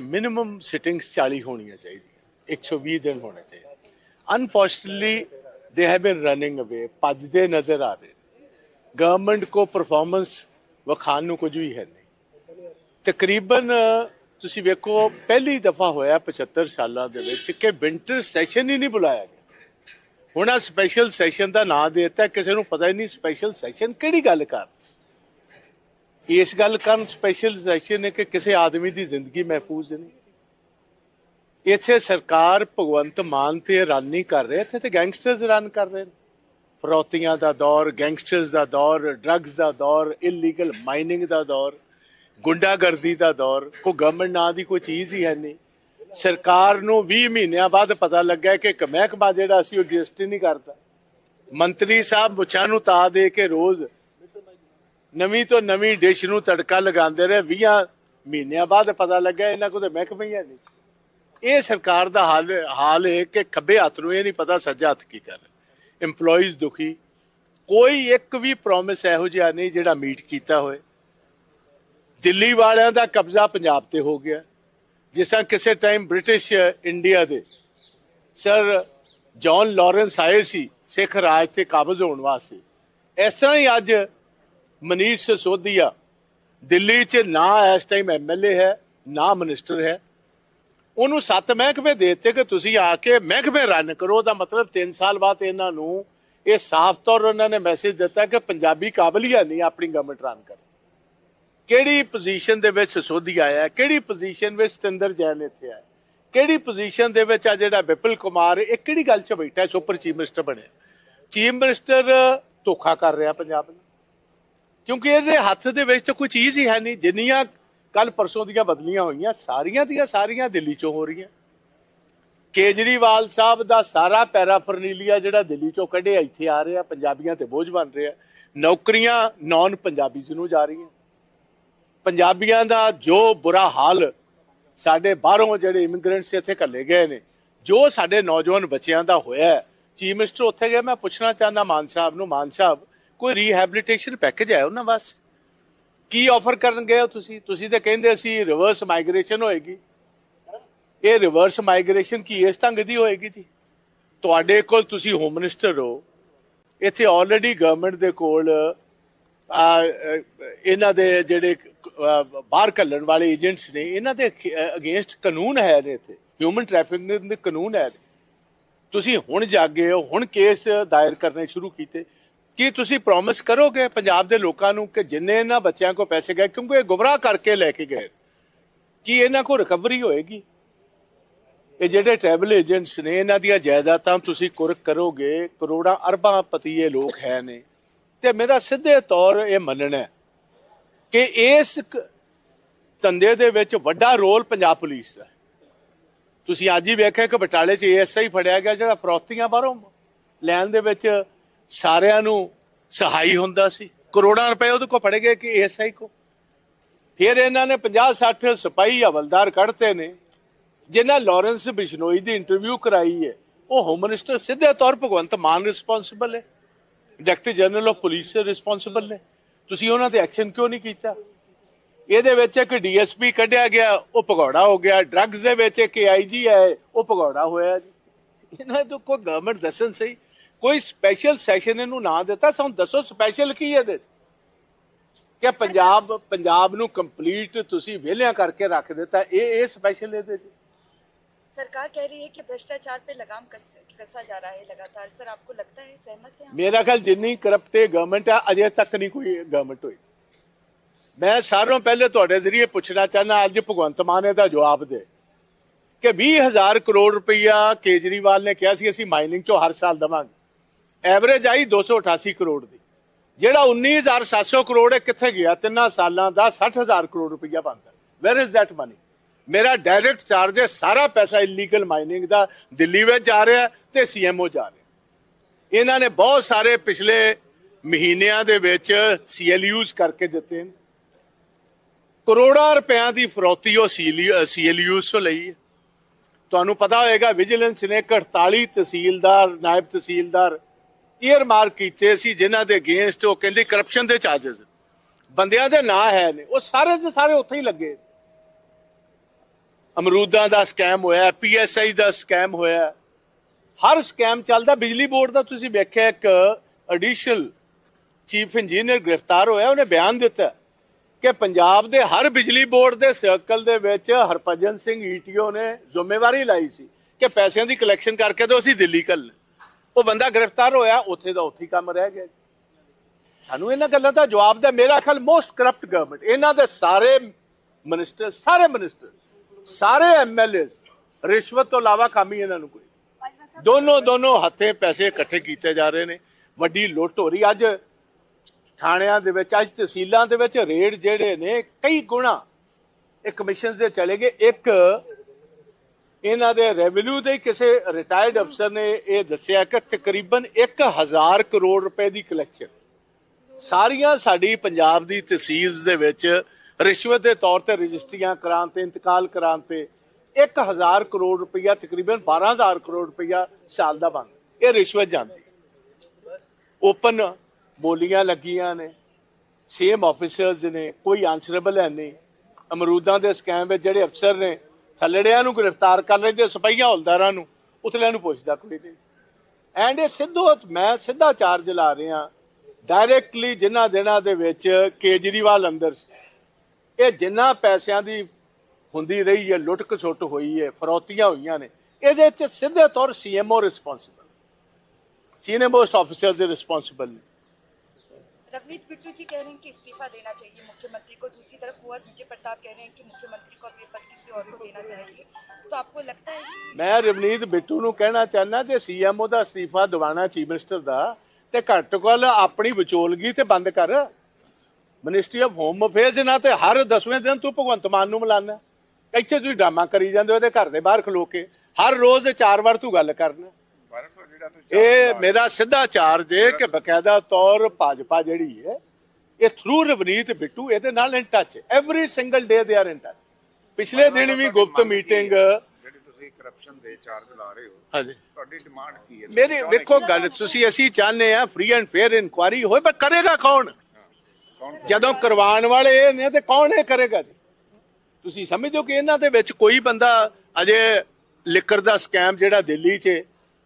ਵਿੱਚ minimum sittings 40 ਹੋਣੀਆਂ ਚਾਹੀਦੀਆਂ 120 ਦਿਨ ਹੋਣੇ ਚਾਹੀਦੇ। Unfortunately they have been running ਅਵੇ ਭੱਜਦੇ ਨਜ਼ਰ ਆ ਰਹੇ। ਗਵਰਨਮੈਂਟ ਕੋ ਪਰਫਾਰਮੈਂਸ ਵਿਖਾਉਣ ਨੂੰ ਕੁਝ ਵੀ ਹੈ ਨਹੀਂ। ਤਕਰੀਬਨ, ਤੁਸੀਂ ਵੇਖੋ, ਪਹਿਲੀ ਦਫਾ ਹੋਇਆ 75 ਸਾਲਾਂ ਦੇ ਵਿੱਚ ਕਿ ਵਿੰਟਰ ਸੈਸ਼ਨ ਹੀ ਨਹੀਂ ਬੁਲਾਇਆ ਗਿਆ। ਹੁਣ ਆ ਸਪੈਸ਼ਲ ਸੈਸ਼ਨ ਦਾ ਨਾਂ ਦੇ ਦਿੱਤਾ, ਕਿਸੇ ਨੂੰ ਪਤਾ ਹੀ ਨਹੀਂ ਸਪੈਸ਼ਲ ਸੈਸ਼ਨ ਕਿਹੜੀ ਗੱਲ ਕਰ ਇਸ ਗੱਲ ਕਰਨ ਸਪੈਸ਼ਲ ਸੈਸ਼ਨ ਹੈ ਕਿ ਕਿਸੇ ਆਦਮੀ ਦੀ ਜ਼ਿੰਦਗੀ ਮਹਿਫੂਜ਼ ਨਹੀਂ। ਇੱਥੇ ਸਰਕਾਰ ਭਗਵੰਤ ਮਾਨ ਤੇ ਰਨ ਕਰ ਰਿਹਾ, ਇੱਥੇ ਤੇ ਗੈਂਗਸਟਰਸ ਰਨ ਕਰ ਰਹੇ ਨੇ। ਫਰੌਤੀਆਂ ਦਾ ਦੌਰ ਗੈਂਗਸਟਰਸ ਦਾ ਦੌਰ ਡਰੱਗਸ ਦਾ ਦੌਰ ਇਲੀਗਲ ਮਾਈਨਿੰਗ ਦਾ ਦੌਰ, ਗੁੰਡਾਗਰਦੀ ਦਾ ਦੌਰ ਕੋ ਗਵਰਨਮੈਂਟ ਨਾਂ ਦੀ ਕੋਈ ਚੀਜ਼ ਹੀ ਹੈ ਨਹੀਂ। ਸਰਕਾਰ ਨੂੰ 20 ਮਹੀਨਿਆਂ ਬਾਅਦ ਪਤਾ ਲੱਗਾ ਕਿ ਇੱਕ ਮਹਿਕਮਾ ਜਿਹੜਾ ਸੀ ਉਹ ਐਗਜ਼ਿਸਟ ਹੀ ਨਹੀਂ ਕਰਦਾ। ਮੰਤਰੀ ਸਾਹਿਬ ਮੁੱਛਾਂ ਨੂੰ ਤਾ ਦੇ ਕੇ ਰੋਜ਼ ਨਵੀਂ ਤੋਂ ਨਵੀਂ ਡਿਸ਼ ਨੂੰ ਤੜਕਾ ਲਗਾਉਂਦੇ ਰਹੇ 20 ਮਹੀਨਿਆਂ ਬਾਅਦ ਪਤਾ ਲੱਗਾ ਇਹਨਾਂ ਕੋਲ ਤੇ ਮਹਿਕਮਾ ਹੀ ਨਹੀਂ। ਇਹ ਸਰਕਾਰ ਦਾ ਹਾਲ ਹਾਲ ਹੈ ਕਿ ਖੱਬੇ ਹੱਥ ਨੂੰ ਇਹ ਨਹੀਂ ਪਤਾ ਸੱਜਾ ਹੱਥ ਕੀ ਕਰ EMPLOYEES ਦੁਖੀ। ਕੋਈ ਇੱਕ ਵੀ ਪ੍ਰੋਮਿਸ ਇਹੋ ਜਿਹਾ ਨਹੀਂ ਜਿਹੜਾ ਮੀਟ ਕੀਤਾ ਹੋਏ। ਦਿੱਲੀ ਵਾਲਿਆਂ ਦਾ ਕਬਜ਼ਾ ਪੰਜਾਬ ਤੇ ਹੋ ਗਿਆ। ਜਿਸ ਤਰ੍ਹਾਂ ਕਿਸੇ ਟਾਈਮ ਬ੍ਰਿਟਿਸ਼ ਇੰਡੀਆ ਦੇ ਸਰ ਜੌਨ ਲਾਰੈਂਸ ਆਏ ਸੀ, ਸਿੱਖ ਰਾਜ ਤੇ ਕਾਬਜ਼ ਹੋਣ ਵਾਸਤੇ। ਇਸ ਤਰ੍ਹਾਂ ਹੀ ਅੱਜ ਮਨੀਸ਼ ਸਿਸੋਦੀਆ ਦਿੱਲੀ 'ਚ ਨਾ ਇਸ ਟਾਈਮ ਐਮਐਲਏ ਹੈ, ਨਾ ਮਿਨਿਸਟਰ ਹੈ। ਉਹਨੂੰ ਸੱਤ ਮਹਿਕਮੇ ਦੇ ਦਿੱਤੇ ਕਿ ਤੁਸੀਂ ਆ ਕੇ ਮਹਿਕਮੇ ਰਨ ਕਰੋ ਦਾ ਮਤਲਬ 3 ਸਾਲ ਬਾਅਦ ਇਹਨਾਂ ਨੂੰ ਇਹ ਸਾਫ਼ ਤੌਰ ਉਹਨਾਂ ਨੇ ਮੈਸੇਜ ਦਿੱਤਾ ਕਿ ਪੰਜਾਬੀ ਕਾਬਲੀਅਤ ਨਹੀਂ ਆਪਣੀ ਗਵਰਨਮੈਂਟ ਰਨ ਕਰ ਕਿਹੜੀ ਪੋਜੀਸ਼ਨ ਦੇ ਵਿੱਚ ਸੋਧੀ ਆਇਆ ਹੈ? ਕਿਹੜੀ ਪੋਜੀਸ਼ਨ ਵਿੱਚ ਸਤਿੰਦਰ ਜੈਨ ਇੱਥੇ ਆਇਆ, ਕਿਹੜੀ ਪੋਜੀਸ਼ਨ ਦੇ ਵਿੱਚ ਆ ਜਿਹੜਾ ਵਿਪਲ ਕੁਮਾਰ, ਇਹ ਕਿਹੜੀ ਗੱਲ 'ਚ ਬੈਠਾ ਸੁਪਰ ਚੀਫ ਮਿਨਿਸਟਰ ਬਣਿਆ। ਚੀਫ ਮਿਨਿਸਟਰ ਧੋਖਾ ਕਰ ਰਿਹਾ ਪੰਜਾਬ ਨੂੰ। ਕਿਉਂਕਿ ਇਹਦੇ ਹੱਥ ਦੇ ਵਿੱਚ ਤਾਂ ਕੋਈ ਚੀਜ਼ ਹੀ ਹੈ ਨਹੀਂ। ਜਿੰਨੀਆਂ ਕੱਲ ਪਰਸੋਂ ਦੀਆਂ ਬਦਲੀਆਂ ਹੋਈਆਂ, ਸਾਰੀਆਂ ਦੀਆਂ ਸਾਰੀਆਂ ਦਿੱਲੀ 'ਚੋਂ ਹੋ ਰਹੀਆਂ। ਕੇਜਰੀਵਾਲ ਸਾਹਿਬ ਦਾ ਸਾਰਾ ਪੈਰਾਫਰਨੀਲੀਆ ਜਿਹੜਾ ਦਿੱਲੀ 'ਚੋਂ ਕੱਢਿਆ, ਇੱਥੇ ਆ ਰਿਹਾ, ਪੰਜਾਬੀਆਂ ਤੇ ਬੋਝ ਬਣ ਰਿਹਾ। ਨੌਕਰੀਆਂ ਨਾਨ ਪੰਜਾਬੀਜ਼ ਨੂੰ ਜਾ ਰਹੀਆਂ। ਪੰਜਾਬੀਆਂ ਦਾ ਜੋ ਬੁਰਾ ਹਾਲ ਸਾਡੇ ਬਾਹਰੋਂ ਜਿਹੜੇ ਇਮੀਗ੍ਰੈਂਟਸ ਇੱਥੇ ਘੱਲੇ ਗਏ ਨੇ, ਜੋ ਸਾਡੇ ਨੌਜਵਾਨ ਬੱਚਿਆਂ ਦਾ ਹੋਇਆ ਚੀਫ ਮਿਨਿਸਟਰ ਉੱਥੇ ਗਿਆ ਮੈਂ ਪੁੱਛਣਾ ਚਾਹੁੰਦਾ ਮਾਨ ਸਾਹਿਬ ਨੂੰ, ਮਾਨ ਸਾਹਿਬ ਕੋਈ ਰੀਹੈਬਿਲਿਟੇਸ਼ਨ ਪੈਕੇਜ ਹੈ ਉਹਨਾਂ ਵਾਸਤੇ? ਕੀ ਆਫਰ ਕਰਨ ਗਏ ਹੋ ਤੁਸੀਂ? ਤੁਸੀਂ ਤਾਂ ਕਹਿੰਦੇ ਸੀ ਰਿਵਰਸ ਮਾਈਗ੍ਰੇਸ਼ਨ ਹੋਏਗੀ। ਇਹ ਰਿਵਰਸ ਮਾਈਗ੍ਰੇਸ਼ਨ ਕੀ ਇਸ ਢੰਗ ਦੀ ਹੋਏਗੀ ਜੀ? ਤੁਹਾਡੇ ਕੋਲ ਤੁਸੀਂ ਹੋਮ ਮਿਨਿਸਟਰ ਹੋ। ਇੱਥੇ ਆਲਰੇਡੀ ਗਵਰਨਮੈਂਟ ਦੇ ਕੋਲ ਇਹਨਾਂ ਦੇ ਜਿਹੜੇ ਬਾਹਰ ਕੱਲਣ ਵਾਲੇ ਏਜੰਟਸ ਨੇ, ਇਹਨਾਂ ਦੇ ਅਗੇਂਸਟ ਕਾਨੂੰਨ ਹੈ ਨੇ ਇੱਥੇ। ਹਿਊਮਨ ਟ੍ਰੈਫਿਕਿੰਗ ਦੇ ਕਾਨੂੰਨ ਹੈ ਤੁਸੀਂ ਹੁਣ ਜਾਗੇ ਹੋ, ਹੁਣ ਕੇਸ ਦਾਇਰ ਕਰਨੇ ਸ਼ੁਰੂ ਕੀਤੇ। ਕੀ ਤੁਸੀਂ ਪ੍ਰੋਮਿਸ ਕਰੋਗੇ ਪੰਜਾਬ ਦੇ ਲੋਕਾਂ ਨੂੰ ਕਿ ਜਿੰਨੇ ਇਹਨਾਂ ਬੱਚਿਆਂ ਕੋ ਪੈਸੇ ਗਏ, ਕਿਉਂਕਿ ਇਹ ਗੁੰਮਰਾਹ ਕਰਕੇ ਲੈ ਕੇ ਗਏ, ਕੀ ਇਹਨਾਂ ਕੋ ਰਿਕਵਰੀ ਹੋਏਗੀ? ਇਹ ਜਿਹੜੇ ਟ੍ਰੈਵਲ ਏਜੰਟਸ ਨੇ, ਇਹਨਾਂ ਦੀਆਂ ਜਾਇਦਾਦਾਂ ਤੁਸੀਂ ਕੁਰਕ ਕਰੋਗੇ, ਕਰੋੜਾਂ ਅਰਬਾਂ ਪਤੀਏ ਲੋਕ ਹੈ ਨੇ। ਤੇ ਮੇਰਾ ਸਿੱਧੇ ਤੌਰ ਇਹ ਮੰਨਣਾ ਕਿ ਇਸ ਧੰਦੇ ਦੇ ਵਿੱਚ ਵੱਡਾ ਰੋਲ ਪੰਜਾਬ ਪੁਲਿਸ ਦਾ ਤੁਸੀਂ ਅੱਜ ਹੀ ਵੇਖਿਆ ਕਿ ਬਟਾਲੇ 'ਚ ਏਐਸਆਈ ਫੜਿਆ ਗਿਆ, ਜਿਹੜਾ ਫਰੋਤੀਆਂ ਬਾਹਰੋਂ ਲੈਣ ਦੇ ਵਿੱਚ ਸਾਰਿਆਂ ਨੂੰ ਸਹਾਈ ਹੁੰਦਾ ਸੀ। ਕਰੋੜਾਂ ਰੁਪਏ ਉਹਦੇ ਕੋ ਫੜੇ ਗਏ ਕਿ ਏਐਸਆਈ ਕੋ ਫਿਰ ਇਹਨਾਂ ਨੇ 50 60 ਸਿਪਾਹੀ ਹਵਲਦਾਰ ਕੱਢਤੇ ਨੇ। ਜਿਨ੍ਹਾਂ ਲਾਰੈਂਸ ਬਿਸ਼ਨੋਈ ਦੀ ਇੰਟਰਵਿਊ ਕਰਾਈ ਹੈ। ਉਹ ਹੋਮ ਮਿਨਿਸਟਰ ਸਿੱਧੇ ਤੌਰ ਭਗਵੰਤ ਮਾਨ ਰਿਸਪੌਂਸਿਬਲ ਹੈ। Director general of police responsible ਨੇ। ਤੁਸੀਂ ਉਹਨਾਂ ਤੇ ਐਕਸ਼ਨ ਕਿਉਂ ਨਹੀਂ ਕੀਤਾ? ਇਹਦੇ ਵਿੱਚ ਇੱਕ ਡੀਐਸਪੀ ਕੱਢਿਆ ਗਿਆ, ਉਹ ਭਗੌੜਾ ਹੋ ਗਿਆ। ਡਰੱਗਸ ਦੇ ਵਿੱਚ ਇੱਕ ਆਈਜੀ ਹੈ, ਉਹ ਭਗੌੜਾ ਹੋਇਆ ਜੀ। ਇਹਨਾਂ ਤੋਂ ਕੋਈ ਗਵਰਨਮੈਂਟ ਦੱਸਣ ਸਹੀ। ਕੋਈ ਸਪੈਸ਼ਲ ਸੈਸ਼ਨ ਇਹਨੂੰ ਨਾ ਦਿੱਤਾ ਸਾਨੂੰ ਦੱਸੋ ਸਪੈਸ਼ਲ ਕੀ ਹੈ ਇਹਦੇ 'ਚ? ਕਿ ਪੰਜਾਬ ਪੰਜਾਬ ਨੂੰ ਕੰਪਲੀਟ ਤੁਸੀਂ ਵਿਹਲਿਆਂ ਕਰਕੇ ਰੱਖ ਦਿੱਤਾ ਇਹ ਇਹ ਸਪੈਸ਼ਲ ਇਹਦੇ 'ਚ सरकार कह रही है कि भ्रष्टाचार पे लगाम कस, कसा जा रहा है लगातार सर आपको लगता है सहमत है आप? ਮੇਰਾ ਖਿਆਲ ਜਿੰਨੀ ਕਰਪਟ ਇਹ ਗਵਰਨਮੈਂਟ ਆ ਅਜੇ ਤੱਕ ਨਹੀਂ ਕੋਈ ਗਵਰਨਮੈਂਟ ਹੋਈ ਮੈਂ ਸਾਰਿਆਂ ਪਹਿਲੇ ਤੁਹਾਡੇ ਜ਼ਰੀਏ ਪੁੱਛਣਾ ਚਾਹਨਾ ਅੱਜ ਭਗਵੰਤ ਮਾਨ ਇਹਦਾ ਜਵਾਬ ਦੇ ਕਿ 20000 ਕਰੋੜ ਰੁਪਈਆ ਕੇਜਰੀਵਾਲ ਨੇ ਕਿਹਾ ਸੀ ਅਸੀਂ ਮਾਈਨਿੰਗ ਚੋਂ ਹਰ ਸਾਲ ਦਵਾਂਗੇ ਐਵਰੇਜ ਆਈ 288 ਕਰੋੜ ਦੀ। ਜਿਹੜਾ 19700 ਕਰੋੜ ਹੈ ਕਿੱਥੇ ਗਿਆ? ਤਿੰਨਾਂ ਸਾਲਾਂ ਦਾ 60000 ਕਰੋੜ ਰੁਪਈਆ ਬਣਦਾ। ਵੇਅਰ ਇਜ਼ that ਮਨੀ ਮੇਰਾ ਡਾਇਰੈਕਟ ਚਾਰਜ ਹੈ, ਸਾਰਾ ਪੈਸਾ ਇਲੀਗਲ ਮਾਈਨਿੰਗ ਦਾ, ਦਿੱਲੀ ਵਿੱਚ ਜਾ ਰਿਹਾ ਹੈ ਤੇ ਸੀਐਮਓ ਜਾ ਰਿਹਾ। ਇਹਨਾਂ ਨੇ ਬਹੁਤ ਸਾਰੇ ਪਿਛਲੇ ਮਹੀਨਿਆਂ ਦੇ ਵਿੱਚ ਸੀਐਲਯੂਜ਼ ਕਰਕੇ ਦਿੱਤੇ ਨੇ। ਕਰੋੜਾਂ ਰੁਪਿਆਂ ਦੀ ਫਰੋਤੀ ਉਹ ਸੀਐਲਯੂਜ਼ ਤੋਂ ਲਈ ਤੁਹਾਨੂੰ ਪਤਾ ਹੋਏਗਾ, ਵਿਜੀਲੈਂਸ ਨੇ 48 ਤਹਿਸੀਲਦਾਰ, ਨਾਇਬ ਤਹਿਸੀਲਦਾਰ ਈਅਰ ਮਾਰਕ ਕੀਤੇ ਸੀ, ਜਿਨ੍ਹਾਂ ਦੇ ਅਗੇਂਸਟ ਉਹ ਕਹਿੰਦੇ ਕਰਪਸ਼ਨ ਦੇ ਚਾਰजेस ਬੰਦਿਆਂ ਦੇ ਨਾਂ ਹੈ ਨੇ, ਉਹ ਸਾਰੇ ਦੇ ਸਾਰੇ ਉੱਥੇ ਹੀ ਲੱਗੇ ਅਮਰੂਦਾਂ ਦਾ ਸਕੈਮ ਹੋਇਆ ਪੀਐਸਆਈ ਦਾ ਸਕੈਮ ਹੋਇਆ। ਹਰ ਸਕੈਮ ਚੱਲਦਾ, ਬਿਜਲੀ ਬੋਰਡ ਦਾ ਤੁਸੀਂ ਵੇਖਿਆ ਇੱਕ ਐਡੀਸ਼ਨਲ ਚੀਫ ਇੰਜੀਨੀਅਰ ਗ੍ਰਿਫਤਾਰ ਹੋਇਆ, ਉਹਨੇ ਬਿਆਨ ਦਿੱਤਾ ਕਿ ਪੰਜਾਬ ਦੇ ਹਰ ਬਿਜਲੀ ਬੋਰਡ ਦੇ ਸਰਕਲ ਦੇ ਵਿੱਚ ਹਰਭਜਨ ਸਿੰਘ ਈਟੀਓ ਨੇ ਜ਼ਿੰਮੇਵਾਰੀ ਲਾਈ ਸੀ ਕਿ ਪੈਸਿਆਂ ਦੀ ਕਲੈਕਸ਼ਨ ਕਰਕੇ ਦੋ ਅਸੀਂ ਦਿੱਲੀ ਕੱਲ ਉਹ ਬੰਦਾ ਗ੍ਰਿਫਤਾਰ ਹੋਇਆ, ਉੱਥੇ ਦਾ ਉੱਥੇ ਕੰਮ ਰਹਿ ਗਿਆ ਸਾਨੂੰ ਇਹਨਾਂ ਗੱਲਾਂ ਦਾ ਜਵਾਬ ਦਾ, ਮੇਰਾ ਖਿਆਲ ਮੋਸਟ ਕਰਪਟ ਗਵਰਨਮੈਂਟ ਇਹਨਾਂ ਦੇ ਸਾਰੇ ਮਿਨਿਸਟਰ ਸਾਰੇ ਮਿਨਿਸਟਰ ਸਾਰੇ ਐਮਐਲਏ ਰਿਸ਼ਵਤ ਤੋਂ ਇਲਾਵਾ ਕੰਮ ਹੀ ਇਹਨਾਂ ਨੂੰ ਕੋਈ ਦੋਨੋਂ ਦੋਨੋਂ ਹੱਥੇ ਪੈਸੇ ਇਕੱਠੇ ਕੀਤੇ ਜਾ ਰਹੇ ਨੇ। ਵੱਡੀ ਲੁੱਟ ਹੋ ਰਹੀ, ਅੱਜ ਥਾਣਿਆਂ ਦੇ ਵਿੱਚ, ਅੱਜ ਤਹਿਸੀਲਾਂ ਦੇ ਵਿੱਚ ਰੇਡ ਜਿਹੜੇ ਨੇ, ਕਈ ਗੁਣਾ ਇਹ ਕਮਿਸ਼ਨ ਦੇ ਚਲੇ ਗਏ। ਇੱਕ ਇਹਨਾਂ ਦੇ ਰੈਵਨਿਊ ਦੇ ਕਿਸੇ ਰਿਟਾਇਰਡ ਅਫਸਰ ਨੇ ਇਹ ਦੱਸਿਆ ਕਿ ਤਕਰੀਬਨ 1000 ਕਰੋੜ ਰੁਪਏ ਦੀ ਕਲੈਕਸ਼ਨ ਸਾਰੀਆਂ ਸਾਡੀ ਪੰਜਾਬ ਦੀ ਤਹਿਸੀਲਸ ਦੇ ਵਿੱਚ ਰਿਸ਼ਵਤ ਦੇ ਤੌਰ ਤੇ ਰਜਿਸਟਰੀਆਂ ਕਰਾਉਣ ਤੇ, ਇੰਤਕਾਲ ਕਰਾਉਣ ਤੇ 1000 ਕਰੋੜ ਰੁਪਇਆ, ਤਕਰੀਬਨ 12000 ਕਰੋੜ ਰੁਪਇਆ ਸਾਲ ਦਾ ਬਣ ਇਹ ਰਿਸ਼ਵਤ ਜਾਂਦੀ। ਓਪਨ ਬੋਲੀਆਂ ਲੱਗੀਆਂ ਨੇ। ਸੇਮ ਆਫੀਸਰਸ ਨੇ, ਕੋਈ ਆਨਸਰੇਬਲ ਹੈ ਨਹੀਂ। ਅਮਰੂਦਾਂ ਦੇ ਸਕੈਮ ਵਿੱਚ ਜਿਹੜੇ ਅਫਸਰ ਨੇ ਥੱਲੜਿਆਂ ਨੂੰ ਗ੍ਰਿਫਤਾਰ ਕਰ ਲੈਂਦੇ, ਸਿਪਾਹੀਆਂ ਹੌਲਦਾਰਾਂ ਨੂੰ ਉਤਲਿਆਂ ਨੂੰ ਪੁੱਛਦਾ ਕੋਈ ਨਹੀਂ ਐਂਡ ਇਹ ਸਿੱਧੋ, ਮੈਂ ਸਿੱਧਾ ਚਾਰਜ ਲਾ ਰਿਹਾ ਡਾਇਰੈਕਟਲੀ ਜਿਨ੍ਹਾਂ ਦਿਨਾਂ ਦੇ ਵਿੱਚ ਕੇਜਰੀਵਾਲ ਅੰਦਰ ਸੀ। ਇਹ ਜਿੰਨਾ ਪੈਸਿਆਂ ਦੀ ਹੁੰਦੀ ਰਹੀ ਹੈ ਲੁੱਟ ਖਸੁੱਟ ਹੋਈ ਹੈ, ਫਰੋਤੀਆਂ ਹੋਈਆਂ ਨੇ, ਇਹਦੇ ਚ ਸਿੱਧੇ ਤੌਰ CMO responsible senior most officer ਦੇ ਰਿਸਪੌਂਸਿਬਲ ਨੇ। रवनीत बिट्टू जी कह रहे हैं कि इस्तीफा देना चाहिए मुख्यमंत्री को दूसरी तरफ कुंवर विजय प्रताप कह रहे हैं कि मुख्यमंत्री को अब ये पद किसी और को देना चाहिए तो आपको लगता है कि ਮੈਂ ਰਵਨੀਤ ਬਿੱਟੂ ਨੂੰ ਕਹਿਣਾ ਚਾਹੁੰਦਾ ਜੇ ਸੀਐਮਓ ਦਾ ਅਸਤੀਫਾ ਦਿਵਾਣਾ ਚੀਫ ਮਿਨਿਸਟਰ ਦਾ ਤੇ ਘੱਟ ਕੋਲ ਆਪਣੀ ਵਿਚੋਲਗੀ ਤੇ ਬੰਦ ਕਰ ਮਿਨਿਸਟਰੀ ਆਫ ਹੋਮ ਅਫੇਅਰਸ ਨਾਲ ਤੇ ਹਰ 10ਵੇਂ ਦਿਨ ਤੂੰ ਭਗਵੰਤ ਮਾਨ ਨੂੰ ਮਿਲਾਨਾ ਇੱਥੇ ਤੁਸੀਂ ਡਰਾਮਾ ਕਰੀ ਜਾਂਦੇ ਹੋ ਉਹਦੇ ਘਰ ਦੇ ਬਾਹਰ ਖਲੋ ਕੇ ਹਰ ਰੋਜ਼ ਚਾਰ ਵਾਰ ਤੂੰ ਗੱਲ ਕਰਨਾ ਇਹ ਮੇਰਾ ਸਿੱਧਾ ਚਾਰਜ ਹੈ ਕਿ ਬਕਾਇਦਾ ਤੌਰ ਭਾਜਪਾ ਜਿਹੜੀ ਹੈ ਇਹ ਥਰੂ ਰਵਨੀਤ ਬਿੱਟੂ ਇਹਦੇ ਨਾਲ in touch every single day they are in touch ਪਿਛਲੇ ਦਿਨ ਵੀ ਗੁਪਤ ਮੀਟਿੰਗ ਜਿਹੜੀ ਤੁਸੀਂ ਕਰਪਸ਼ਨ ਦੇ ਚਾਰਜ ਲਾ ਰਹੇ ਹੋ ਹਾਂਜੀ। ਤੁਹਾਡੀ ਡਿਮਾਂਡ ਕੀ ਹੈ? ਮੇਰੇ ਵੇਖੋ ਗੱਲ ਤੁਸੀਂ ਅਸੀਂ ਚਾਹੁੰਦੇ ਆ ਫ੍ਰੀ ਐਂਡ ਫੇਅਰ ਇਨਕੁਆਰੀ ਹੋਏ ਪਰ ਕਰੇਗਾ ਕੌਣ? ਕੌਣ ਜਦੋਂ ਕਰਵਾਉਣ ਵਾਲੇ ਇਹ ਨੇ ਤੇ ਕੌਣ ਇਹ ਕਰੇਗਾ ਜੀ? ਤੁਸੀਂ ਸਮਝਦੇ ਹੋ ਕਿ ਇਹਨਾਂ ਦੇ ਵਿੱਚ ਕੋਈ ਬੰਦਾ ਅਜੇ ਲਿਕਰ ਦਾ ਸਕੈਮ ਜਿਹੜਾ ਦਿੱਲੀ 'ਚ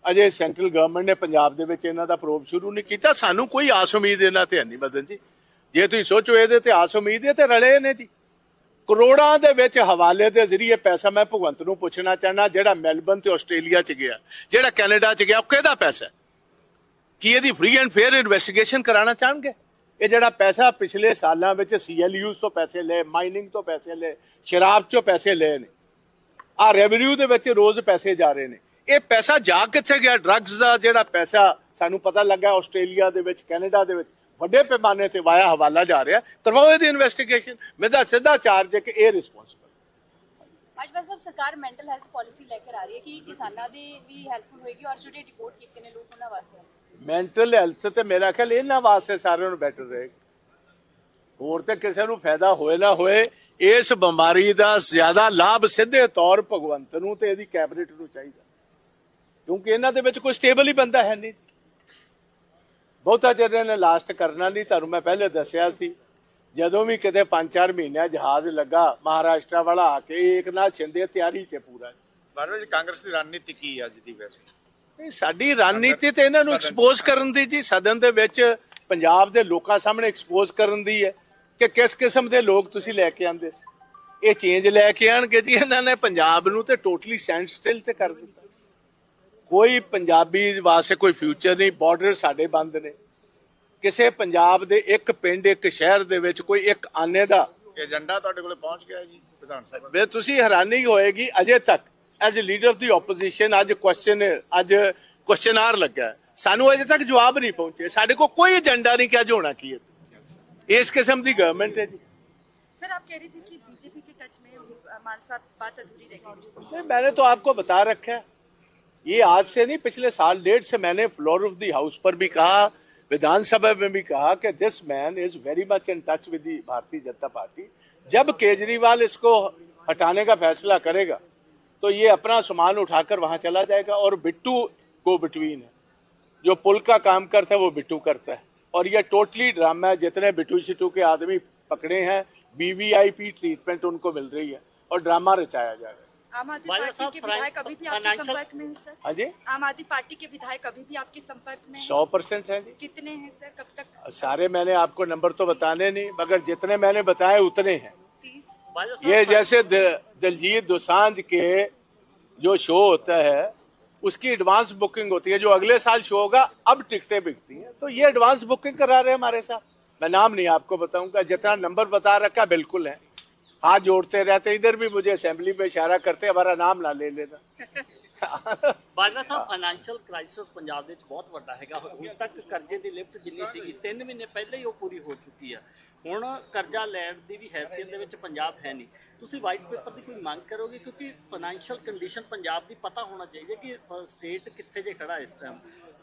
ਅਜੇ ਸੈਂਟਰਲ ਗਵਰਨਮੈਂਟ ਨੇ ਪੰਜਾਬ ਦੇ ਵਿੱਚ ਇਹਨਾਂ ਦਾ ਪ੍ਰੋਬ ਸ਼ੁਰੂ ਨਹੀਂ ਕੀਤਾ। ਸਾਨੂੰ ਕੋਈ ਆਸ ਉਮੀਦ ਇਹਨਾਂ ਤੇ ਹੈ ਨਹੀਂ ਮਦਨ ਜੀ। ਜੇ ਤੁਸੀਂ ਸੋਚੋ ਇਹਦੇ ਤੇ ਆਸ ਉਮੀਦ ਹੈ ਤੇ ਰਲੇ ਨੇ ਜੀ। ਕਰੋੜਾਂ ਦੇ ਵਿੱਚ ਹਵਾਲੇ ਦੇ ਜ਼ਰੀਏ ਪੈਸਾ ਮੈਂ ਭਗਵੰਤ ਨੂੰ ਪੁੱਛਣਾ ਚਾਹਨਾ, ਜਿਹੜਾ ਮੈਲਬਨ ਤੇ ਆਸਟ੍ਰੇਲੀਆ 'ਚ ਗਿਆ, ਜਿਹੜਾ ਕੈਨੇਡਾ 'ਚ ਗਿਆ, ਉਹ ਕਿਹਦਾ ਪੈਸਾ ਕੀ ਇਹਦੀ ਫ੍ਰੀ ਐਂਡ ਫੇਅਰ ਇਨਵੈਸਟੀਗੇਸ਼ਨ ਕਰਾਉਣਾ ਚਾਹਣਗੇ? ਇਹ ਜਿਹੜਾ ਪੈਸਾ ਪਿਛਲੇ ਸਾਲਾਂ ਵਿੱਚ ਸੀਐਲਯੂ ਤੋਂ ਪੈਸੇ ਲਏ ਮਾਈਨਿੰਗ ਤੋਂ ਪੈਸੇ ਲਏ, ਸ਼ਰਾਬ ਚੋਂ ਪੈਸੇ ਲਏ ਨੇ ਆ ਰੈਵਨਿਊ ਦੇ ਵਿੱਚ ਰੋਜ਼ ਪੈਸੇ ਜਾ ਰਹੇ ਨੇ। ਇਹ ਪੈਸਾ ਜਾ ਕਿੱਥੇ ਗਿਆ? ਡਰੱਗਸ ਦਾ ਜਿਹੜਾ ਪੈਸਾ ਸਾਨੂੰ ਪਤਾ ਲੱਗਾ ਆਸਟ੍ਰੇਲੀਆ ਦੇ ਵਿੱਚ ਕੈਨੇਡਾ ਦੇ ਵਿੱਚ ਵੱਡੇ ਪੈਮਾਨੇ ਤੇ ਵਾਇਆ ਹਵਾਲਾ ਜਾ ਰਿਹਾ। ਕਰਵਾਓ ਇਹਦੀ ਇਨਵੈਸਟੀਗੇਸ਼ਨ ਮੇਰਾ ਸਿੱਧਾ ਚਾਰਜ ਹੈ ਕਿ ਇਹ ਰਿਸਪੌਂਸਿਬਲ ਭਾਜਪਾ ਸਾਹਿਬ ਸਰਕਾਰ ਮੈਂਟਲ ਹੈਲਥ ਪਾਲਿਸੀ ਲੈ ਕੇ ਆ ਰਹੀ ਹੈ ਕਿ ਕਿਸਾਨਾਂ ਦੀ ਵੀ ਹੈਲਪਫੁਲ ਹੋਏਗੀ ਔਰ ਜਿਹੜੇ ਰਿਪੋਰਟ ਕੀਤੇ ਨੇ ਲੋਕ ਉਹਨਾਂ ਵਾਸਤੇ ਮੈਂਟਲ ਹੈਲਥ ਤੇ ਮੇਰਾ ਖਿਆਲ ਇਹਨਾਂ ਵਾਸਤੇ ਸਾਰਿਆਂ ਨੂੰ ਬੈਟਰ ਰਹੇਗਾ ਹੋਰ ਤੇ ਕਿਸੇ ਨੂੰ ਫਾਇਦਾ ਹੋਏ ਨਾ ਹੋਏ ਇਸ ਬਿਮਾਰੀ ਦਾ ਜ਼ਿਆਦਾ ਲਾਭ ਸਿੱਧੇ ਤੌਰ ਭਗਵੰਤ ਨੂੰ ਤੇ ਇਹਦੀ ਕੈਬਨਿਟ ਨੂੰ ਚਾਹੀਦਾ। ਕਿਉਂਕਿ ਇਹਨਾਂ ਦੇ ਵਿੱਚ ਕੋਈ ਸਟੇਬਲ ਹੀ ਬੰਦਾ ਹੈ ਨਹੀਂ। ਬਹੁਤਾ ਚਿਰ ਇਹਨੇ ਲਾਸਟ ਕਰਨਾ ਨਹੀਂ ਤੁਹਾਨੂੰ ਮੈਂ ਪਹਿਲੇ ਦੱਸਿਆ ਸੀ। ਜਦੋਂ ਵੀ ਕਿਤੇ 5-4 ਮਹੀਨਿਆਂ ਜਹਾਜ਼ ਲੱਗਾ ਮਹਾਰਾਸ਼ਟਰ ਵਾਲਾ ਆ ਕੇ ਇੱਕ ਨਾਲ ਛਿੰਦੇ ਤਿਆਰੀ 'ਚ ਪੂਰਾ। ਬਾਰਵੇ ਜੀ ਕਾਂਗਰਸ ਦੀ ਰਣਨੀਤੀ ਕੀ ਹੈ ਅੱਜ ਦੀ ਵੈਸੇ? ਸਾਡੀ ਰਣਨੀਤੀ ਤੇ ਇਹਨਾਂ ਨੂੰ ਐਕਸਪੋਜ਼ ਕਰਨ ਦੀ ਜੀ ਸਦਨ ਦੇ ਵਿੱਚ ਪੰਜਾਬ ਦੇ ਲੋਕਾਂ ਸਾਹਮਣੇ ਐਕਸਪੋਜ਼ ਕਰਨ ਦੀ ਹੈ ਕਿ ਕਿਸ ਕਿਸਮ ਦੇ ਲੋਕ ਤੁਸੀਂ ਲੈ ਕੇ ਆਂਦੇ ਸੀ। ਇਹ ਚੇਂਜ ਲੈ ਕੇ ਆਣਗੇ ਜੀ ਇਹਨਾਂ ਨੇ ਪੰਜਾਬ ਨੂੰ ਤੇ ਟੋਟਲੀ ਸਟੈਂਡ ਸਟਿਲ ਤੇ ਕਰ ਦਿੱਤਾ। ਕੋਈ ਪੰਜਾਬੀ ਵਾਸਤੇ ਕੋਈ ਫਿਊਚਰ ਨਹੀਂ ਬਾਰਡਰ ਸਾਡੇ ਬੰਦ ਨੇ ਕਿਸੇ ਪੰਜਾਬ ਦੇ ਇੱਕ ਪਿੰਡ ਇੱਕ ਸ਼ਹਿਰ ਦੇ ਵਿੱਚ ਕੋਈ ਇੱਕ ਆਨੇ ਦਾ ਏਜੰਡਾ ਤੁਹਾਡੇ ਕੋਲੇ ਪਹੁੰਚ ਗਿਆ ਜੀ ਵਿਧਾਨ ਸਭਾ ਵੇ ਤੁਸੀਂ ਹੈਰਾਨੀ ਹੋਏਗੀ ਅਜੇ ਤੱਕ as leader of the opposition ਅੱਜ ਕੁਐਸਚਨ ਅੱਜ ਕੁਐਸਚਨਾਰ ਲੱਗਾ ਹੈ। ਸਾਨੂੰ ਅਜੇ ਤੱਕ ਜਵਾਬ ਨਹੀਂ ਪਹੁੰਚੇ ਸਾਡੇ ਕੋਲ ਕੋਈ ਏਜੰਡਾ ਨਹੀਂ ਕਿ ਅੱਜ ਹੋਣਾ ਕੀ ਹੈ ਇਸ ਕਿਸਮ ਦੀ ਗਵਰਨਮੈਂਟ ਹੈ ਜੀ सर आप कह रहे थे कि बीजेपी के टच में अ, मान साहब बात अधूरी रह गई नहीं, मैंने तो आपको बता रखा है ये आज से नहीं, पिछले साल डेढ़ से मैंने फ्लोर ऑफ़ दी हाउस पर भी कहा विधानसभा में भी कहा कि this man is very much in touch with Bharatiya Janata Party. जब केजरीवाल इसको हटाने का फैसला करेगा तो ये अपना सामान उठाकर वहाँ चला जाएगा और बिट्टू गो बिटवीन है। जो पुल का काम करता है, वो बिट्टू करता है। और ये टोटली ड्रामा है, जितने बिट्टू शिटू के आदमी पकड़े हैं वीवीआईपी ट्रीटमेंट उनको मिल रही है और ड्रामा रचाया जा रहा है। आम आदमी पार्टी के विधायक अभी भी आपके संपर्क में है सर? हाँ जी। आम आदमी पार्टी के विधायक अभी भी आपके संपर्क में सौ परसेंट है जी। कितने हैं सर? कब तक? सारे मैंने आपको नंबर तो बताने नहीं मगर जितने मैंने बताए उतने हैं। ये जैसे दिलजीत दोसांझ के जो शो होता है उसकी एडवांस बुकिंग होती है जो अगले साल शो होगा अब टिकटें बिकती हैं। तो ये एडवांस बुकिंग करा रहे हैं हमारे साथ। मैं नाम नहीं आपको बताऊँगा जितना नंबर बता रखा बिल्कुल है। हाथ जोड़ते रहते इधर भी मुझे असेंबली में इशारा करते हमारा नाम ना ले लेना ਬਾਜਵਾ ਸਾਹਿਬ ਫਾਈਨੈਂਸ਼ੀਅਲ ਕ੍ਰਾਈਸਿਸ ਪੰਜਾਬ ਦੇ ਵਿੱਚ ਬਹੁਤ ਵੱਡਾ ਹੈਗਾ ਹੁਣ ਤੱਕ ਕਰਜ਼ੇ ਦੀ ਲਿਫਟ ਜਿੰਨੀ ਸੀਗੀ 3 ਮਹੀਨੇ ਪਹਿਲਾਂ ਹੀ ਉਹ ਪੂਰੀ ਹੋ ਚੁੱਕੀ ਆ ਹੁਣ ਕਰਜ਼ਾ ਲੈਣ ਦੀ ਵੀ ਹੈਸੀਅਤ ਦੇ ਵਿੱਚ ਪੰਜਾਬ ਹੈ ਨਹੀਂ ਤੁਸੀਂ ਵਾਈਟ ਪੇਪਰ ਦੀ ਕੋਈ ਮੰਗ ਕਰੋਗੇ ਕਿਉਂਕਿ ਫਾਈਨੈਂਸ਼ੀਅਲ ਕੰਡੀਸ਼ਨ ਪੰਜਾਬ ਦੀ ਪਤਾ ਹੋਣਾ ਚਾਹੀਦਾ ਕਿ ਸਟੇਟ ਕਿੱਥੇ ਜੇ ਖੜਾ ਇਸ ਟਾਈਮ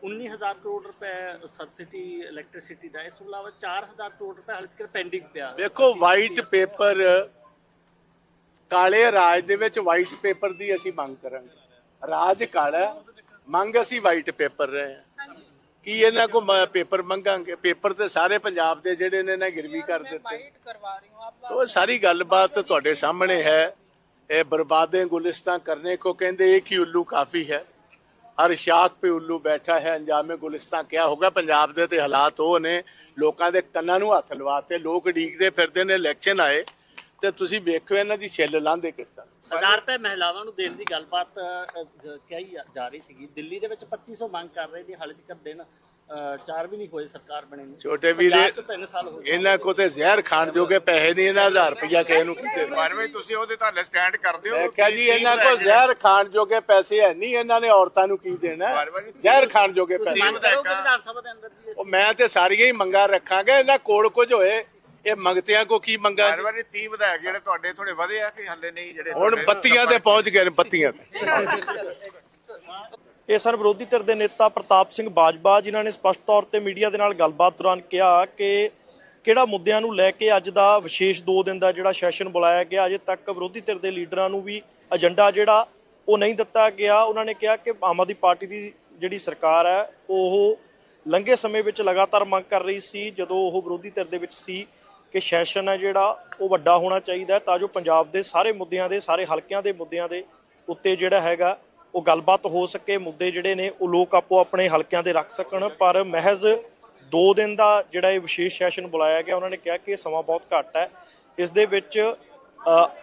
19000 ਕਰੋੜ ਰੁਪਏ ਸਬਸਿਡੀ ਇਲੈਕਟ੍ਰਿਸਿਟੀ ਦਾ ਇਸ ਤੋਂ ਇਲਾਵਾ 4000 ਕਰੋੜ ਰੁਪਏ ਹਾਲੇ ਤੱਕ ਪੈਂਡਿੰਗ ਪਿਆ ਦੇਖੋ ਵਾਈਟ ਪੇਪਰ ਕਾਲੇ ਰਾਜ ਦੇ ਵਿੱਚ ਵਾਈਟ ਪੇਪਰ ਦੀ ਅਸੀਂ ਮੰਗ ਕਰਾਂਗੇ। ਰਾਜ ਕਾਲਾ ਮੰਗ ਅਸੀਂ ਵਾਈਟ ਪੇਪਰ ਰਹੇ ਹਾਂ। ਕੀ ਇਹਨਾਂ ਕੋ ਪੇਪਰ ਮੰਗਾਂਗੇ? ਪੇਪਰ ਤੇ ਸਾਰੇ ਪੰਜਾਬ ਦੇ ਜਿਹੜੇ ਨੇ ਨਾ ਗਿਰਵੀ ਕਰ ਦਿੱਤੇ। ਉਹ ਸਾਰੀ ਗੱਲਬਾਤ ਤੁਹਾਡੇ ਸਾਹਮਣੇ ਹੈ। ਇਹ ਬਰਬਾਦੇ ਗੁਲਿਸਤਾਨ ਕਰਨੇ ਕੋ ਕਹਿੰਦੇ ਇੱਕ ਹੀ ਉੱਲੂ ਕਾਫੀ ਹੈ। ਹਰ ਸ਼ਾਖ ਪੇ ਉੱਲੂ ਬੈਠਾ ਹੈ ਅੰਜਾਮੇ ਗੁਲਿਸਤਾਨ ਕਿਆ ਹੋਗਾ ਪੰਜਾਬ ਦੇ ਤੇ ਹਾਲਾਤ ਉਹ ਨੇ ਲੋਕਾਂ ਦੇ ਕੰਨਾਂ ਨੂੰ ਹੱਥ ਲਵਾਤੇ ਲੋਕ ਢੀਕਦੇ ਫਿਰਦੇ ਨੇ ਇਲੈਕਸ਼ਨ ਆਏ। ਤੇ ਤੁਸੀਂ ਵੇਖੋ ਇਹਨਾਂ ਦੀ ਛਿੱਲ ਲਾਂਦੇ ਕਿਸ ਤਰ੍ਹਾਂ। ਹਜ਼ਾਰ ਰੁਪਏ ਮਹਿਲਾਵਾਂ ਨੂੰ ਦੇਣ ਦੀ ਗੱਲਬਾਤ ਕਹੀ ਜਾ ਰਹੀ ਸੀਗੀ। ਦਿੱਲੀ ਦੇ ਵਿੱਚ 2500 ਮੰਗ ਕਰ ਰਹੇ ਨੇ ਹਾਲੇ ਤੱਕ ਦਿਨ ਚਾਰ ਵੀ ਨਹੀਂ ਹੋਏ ਸਰਕਾਰ ਬਣੇ ਨੂੰ। ਛੋਟੇ ਵੀਰੇ ਪੰਜਾਬ 'ਚ ਤਿੰਨ ਸਾਲ ਹੋ ਗਏ। ਇਹਨਾਂ ਕੋ ਤੇ ਜ਼ਹਿਰ ਖਾਣ ਜੋਗੇ ਪੈਸੇ ਨਹੀਂ ਇਹਨਾਂ 1000 ਰੁਪਇਆ ਕਿਸੇ ਨੂੰ ਕਿਤੇ। ਜੀ ਤੁਸੀਂ ਉਹਦੇ ਤਾਂ ਸਟੈਂਡ ਕਰਦੇ ਹੋ ਮੈਂ ਕਿਹਾ ਜੀ ਇਹਨਾਂ ਕੋ ਜ਼ਹਿਰ ਖਾਣ ਜੋਗੇ ਪੈਸੇ ਹੈ ਨਹੀਂ ਇਹਨਾਂ ਨੇ ਔਰਤਾਂ ਨੂੰ ਕੀ ਦੇਣਾ? ਜ਼ਹਿਰ ਖਾਣ ਜੋਗੇ ਪੈਸੇ। ਉਹ ਮੈਂ ਤੇ ਸਾਰੀਆਂ ਹੀ ਮੰਗਾਂ ਰੱਖਾਂਗਾ ਇਹਨਾਂ ਕੋਲ ਕੁਝ ਹੋਏ। ਇਹ ਮੰਗਤਿਆਂ ਕੋ ਕੀ ਮੰਗਾਂ ਬਾਜਵਾ ਜੀ 30 ਵਿਧਾਇਕ ਜਿਹੜੇ ਤੁਹਾਡੇ ਥੋੜੇ ਵਧੇ ਆ ਕਿ ਹੱਲੇ ਨਹੀਂ ਜਿਹੜੇ ਹੁਣ ਬੱਤੀਆਂ ਤੇ ਪਹੁੰਚ ਗਏ ਨੇ ਬੱਤੀਆਂ ਤੇ। ਇਹ ਸਨ ਵਿਰੋਧੀ ਧਿਰ ਦੇ ਨੇਤਾ ਪ੍ਰਤਾਪ ਸਿੰਘ ਬਾਜਵਾ ਜਿਨ੍ਹਾਂ ਨੇ ਸਪਸ਼ਟ ਤੌਰ ਤੇ ਮੀਡੀਆ ਦੇ ਨਾਲ ਗੱਲਬਾਤ ਦੌਰਾਨ ਕਿਹਾ ਕਿ ਕਿਹੜਾ ਮੁੱਦਿਆਂ ਨੂੰ ਲੈ ਕੇ ਅੱਜ ਦਾ ਵਿਸ਼ੇਸ਼ 2 ਦਿਨ ਦਾ ਜਿਹੜਾ ਸੈਸ਼ਨ ਬੁਲਾਇਆ ਗਿਆ ਅਜੇ ਤੱਕ ਵਿਰੋਧੀ ਧਿਰ ਦੇ ਲੀਡਰਾਂ ਨੂੰ ਵੀ ਏਜੰਡਾ ਜਿਹੜਾ ਉਹ ਨਹੀਂ ਦਿੱਤਾ ਗਿਆ। ਉਹਨਾਂ ਨੇ ਕਿਹਾ ਕਿ ਆਮ ਆਦਮੀ ਪਾਰਟੀ ਦੀ ਜਿਹੜੀ ਸਰਕਾਰ ਹੈ ਉਹ ਲੰਘੇ ਸਮੇਂ ਵਿੱਚ ਲਗਾਤਾਰ ਮੰਗ ਕਰ ਰਹੀ ਸੀ ਜਦੋਂ ਉਹ ਵਿਰੋਧੀ ਧਿਰ ਦੇ ਵਿੱਚ ਸੀ। ਕਿ ਸੈਸ਼ਨ ਹੈ ਜਿਹੜਾ, ਉਹ ਵੱਡਾ ਹੋਣਾ ਚਾਹੀਦਾ ਤਾਂ ਜੋ ਪੰਜਾਬ ਦੇ ਸਾਰੇ ਮੁੱਦਿਆਂ ਦੇ, ਸਾਰੇ ਹਲਕਿਆਂ ਦੇ ਮੁੱਦਿਆਂ ਦੇ ਉੱਤੇ ਜਿਹੜਾ ਹੈਗਾ, ਉਹ ਗੱਲਬਾਤ ਹੋ ਸਕੇ, ਮੁੱਦੇ ਜਿਹੜੇ ਨੇ, ਉਹ ਲੋਕ ਆਪੋ ਆਪਣੇ ਹਲਕਿਆਂ ਦੇ ਰੱਖ ਸਕਣ। ਪਰ ਮਹਿਜ਼ 2 ਦਿਨ ਦਾ ਜਿਹੜਾ ਇਹ ਵਿਸ਼ੇਸ਼ ਸੈਸ਼ਨ ਬੁਲਾਇਆ ਗਿਆ, ਉਹਨਾਂ ਨੇ ਕਿਹਾ ਕਿ ਇਹ ਸਮਾਂ ਬਹੁਤ ਘੱਟ ਹੈ। ਇਸ ਦੇ ਵਿੱਚ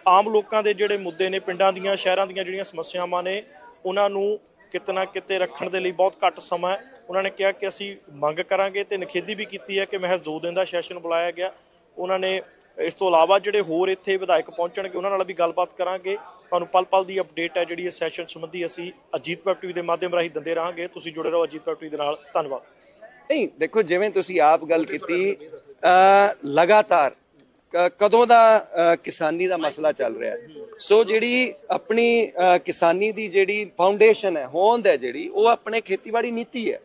ਆਮ ਲੋਕਾਂ ਦੇ ਜਿਹੜੇ ਮੁੱਦੇ ਨੇ, ਪਿੰਡਾਂ ਦੀਆਂ, ਸ਼ਹਿਰਾਂ ਦੀਆਂ ਜਿਹੜੀਆਂ ਸਮੱਸਿਆਵਾਂ ਨੇ, ਉਹਨਾਂ ਨੂੰ ਕਿਤੇ ਨਾ ਕਿਤੇ ਰੱਖਣ ਦੇ ਲਈ ਬਹੁਤ ਘੱਟ ਸਮਾਂ ਹੈ। ਉਹਨਾਂ ਨੇ ਕਿਹਾ ਕਿ ਅਸੀਂ ਮੰਗ ਕਰਾਂਗੇ ਤੇ ਨਿਖੇਧੀ ਵੀ ਕੀਤੀ ਹੈ ਕਿ ਮਹਿਜ਼ 2 ਦਿਨ ਦਾ ਸੈਸ਼ਨ ਬੁਲਾਇਆ ਗਿਆ। ਉਹਨਾਂ ਨੇ ਇਸ ਤੋਂ ਇਲਾਵਾ ਜਿਹੜੇ ਹੋਰ ਇੱਥੇ ਵਿਧਾਇਕ ਪਹੁੰਚਣਗੇ, ਉਹਨਾਂ ਨਾਲ ਵੀ ਗੱਲਬਾਤ ਕਰਾਂਗੇ। ਤੁਹਾਨੂੰ ਪਲ ਪਲ ਦੀ ਅਪਡੇਟ ਹੈ ਜਿਹੜੀ ਇਸ ਸੈਸ਼ਨ ਸੰਬੰਧੀ ਅਸੀਂ ਅਜੀਤ ਵੈਬ ਟੀਵੀ ਦੇ ਮਾਧਿਅਮ ਰਾਹੀਂ ਦਿੰਦੇ ਰਹਾਂਗੇ। ਤੁਸੀਂ ਜੁੜੇ ਰਹੋ ਅਜੀਤ ਵੈਬ ਟੀਵੀ ਦੇ ਨਾਲ। ਧੰਨਵਾਦ। ਨਹੀਂ, ਦੇਖੋ, ਜਿਵੇਂ ਤੁਸੀਂ ਆਪ ਗੱਲ ਕੀਤੀ ਲਗਾਤਾਰ ਕਦੋਂ ਦਾ ਕਿਸਾਨੀ ਦਾ ਮਸਲਾ ਚੱਲ ਰਿਹਾ ਹੈ? ਸੋ ਜਿਹੜੀ ਆਪਣੀ ਕਿਸਾਨੀ ਦੀ ਜਿਹੜੀ ਫਾਊਂਡੇਸ਼ਨ ਹੈ, ਹੋਂਦ ਹੈ ਜਿਹੜੀ, ਉਹ ਆਪਣੇ ਖੇਤੀਬਾੜੀ ਨੀਤੀ ਹੈ।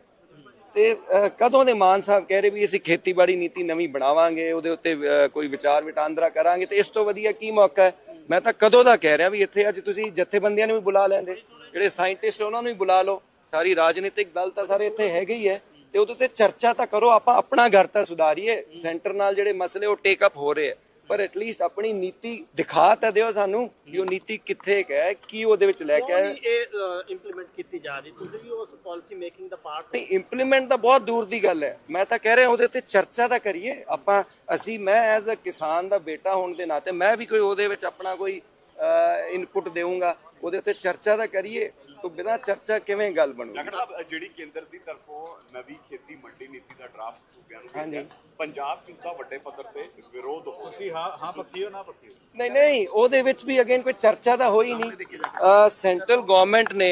ਤੇ ਅ, ਕਦੋਂ ਦੇ ਮਾਨ ਸਾਹਿਬ ਕਹਿ ਰਹੇ ਵੀ ਅਸੀਂ ਖੇਤੀਬਾੜੀ ਨੀਤੀ ਨਵੀਂ ਬਣਾਵਾਂਗੇ ਉਹਦੇ ਉੱਤੇ ਕੋਈ ਵਿਚਾਰ ਵਟਾਂਦਰਾ ਕਰਾਂਗੇ ਤੇ ਇਸ ਤੋਂ ਵਧੀਆ ਕੀ ਮੌਕਾ ਹੈ? ਮੈਂ ਤਾਂ ਕਦੋਂ ਦਾ ਕਹਿ ਰਿਹਾ ਵੀ ਇੱਥੇ ਅੱਜ ਤੁਸੀਂ ਜਥੇਬੰਦੀਆਂ ਨੂੰ ਵੀ ਬੁਲਾ ਲੈਂਦੇ ਜਿਹੜੇ ਸਾਇੰਟਿਸਟ ਉਹਨਾਂ ਨੂੰ ਵੀ ਬੁਲਾ ਲਓ ਸਾਰੀ ਰਾਜਨੀਤਿਕ ਦਲ ਤਾਂ ਸਾਰੇ ਇੱਥੇ ਹੈਗੇ ਹੀ ਹੈ ਤੇ ਉਹਦੇ ਤੇ ਚਰਚਾ ਤਾਂ ਕਰੋ ਆਪਾਂ ਆਪਣਾ ਘਰ ਤਾਂ ਸੁਧਾਰੀਏ ਸੈਂਟਰ ਨਾਲ ਜਿਹੜੇ ਮਸਲੇ ਉਹ ਟੇਕ ਅਪ ਹੋ ਰਹੇ ਆ ਪਰ ਐਟਲੀਸਟ ਆਪਣੀ ਨੀਤੀ ਦਿਖਾ ਤਾਂ ਦਿਓ ਸਾਨੂੰ ਵੀ ਉਹ ਨੀਤੀ ਕਿੱਥੇ ਹੈ ਕੀ ਉਹਦੇ ਵਿੱਚ ਲੈ ਕੇ ਆਏ। ਇਹ ਇੰਪਲੀਮੈਂਟ ਕੀਤੀ ਜਾ ਰਹੀ? ਤੁਸੀਂ ਵੀ ਉਸ ਪਾਲਿਸੀ ਮੇਕਿੰਗ ਦਾ ਪਾਰਟ ਤੇ ਇੰਪਲੀਮੈਂਟ ਤਾਂ ਬਹੁਤ ਦੂਰ ਦੀ ਗੱਲ ਹੈ। ਮੈਂ ਤਾਂ ਕਹਿ ਰਿਹਾ ਉਹਦੇ ਉੱਤੇ ਚਰਚਾ ਤਾਂ ਕਰੀਏ। ਆਪਾਂ ਅਸੀਂ ਮੈਂ ਐਜ਼ ਅ ਕਿਸਾਨ ਦਾ ਬੇਟਾ ਹੋਣ ਦੇ ਨਾਤੇ ਮੈਂ ਵੀ ਕੋਈ ਉਹਦੇ ਵਿੱਚ ਆਪਣਾ ਕੋਈ ਇਨਪੁਟ ਦੇਵਾਂਗਾ ਉਹਦੇ ਉੱਤੇ ਚਰਚਾ ਤਾਂ ਕਰੀਏ। ਤੋਂ ਬਿਨਾਂ ਚਰਚਾ ਕਿਵੇਂ ਗੱਲ ਡਾਕਟਰ ਸਾਹਿਬ ਜਿਹੜੀ ਕੇਂਦਰ ਦੀ ਤਰਫੋਂ ਨਵੀਂ ਖੇਤੀ ਮੰਡੀ ਨੀਤੀ ਦਾ ਡਰਾਫਟ ਸੂਬਿਆਂ ਨੂੰ। ਭੇਜਿਆ ਪੰਜਾਬ ਚ ਇਸਦਾ ਵੱਡੇ ਪੱਧਰ ਤੇ ਵਿਰੋਧ ਹੋ ਤੁਸੀਂ ਹਾਂ ਹਾਂ ਪੱਕੀ ਹੋ ਨਾ ਪੱਕੀ ਹੋ ਨਹੀਂ ਨਹੀਂ ਉਹਦੇ ਵਿੱਚ ਵੀ ਅਗੇਨ ਕੋਈ ਚਰਚਾ ਤਾਂ ਹੋਈ ਨਹੀਂ। ਸੈਂਟਰਲ ਗਵਰਨਮੈਂਟ ਨੇ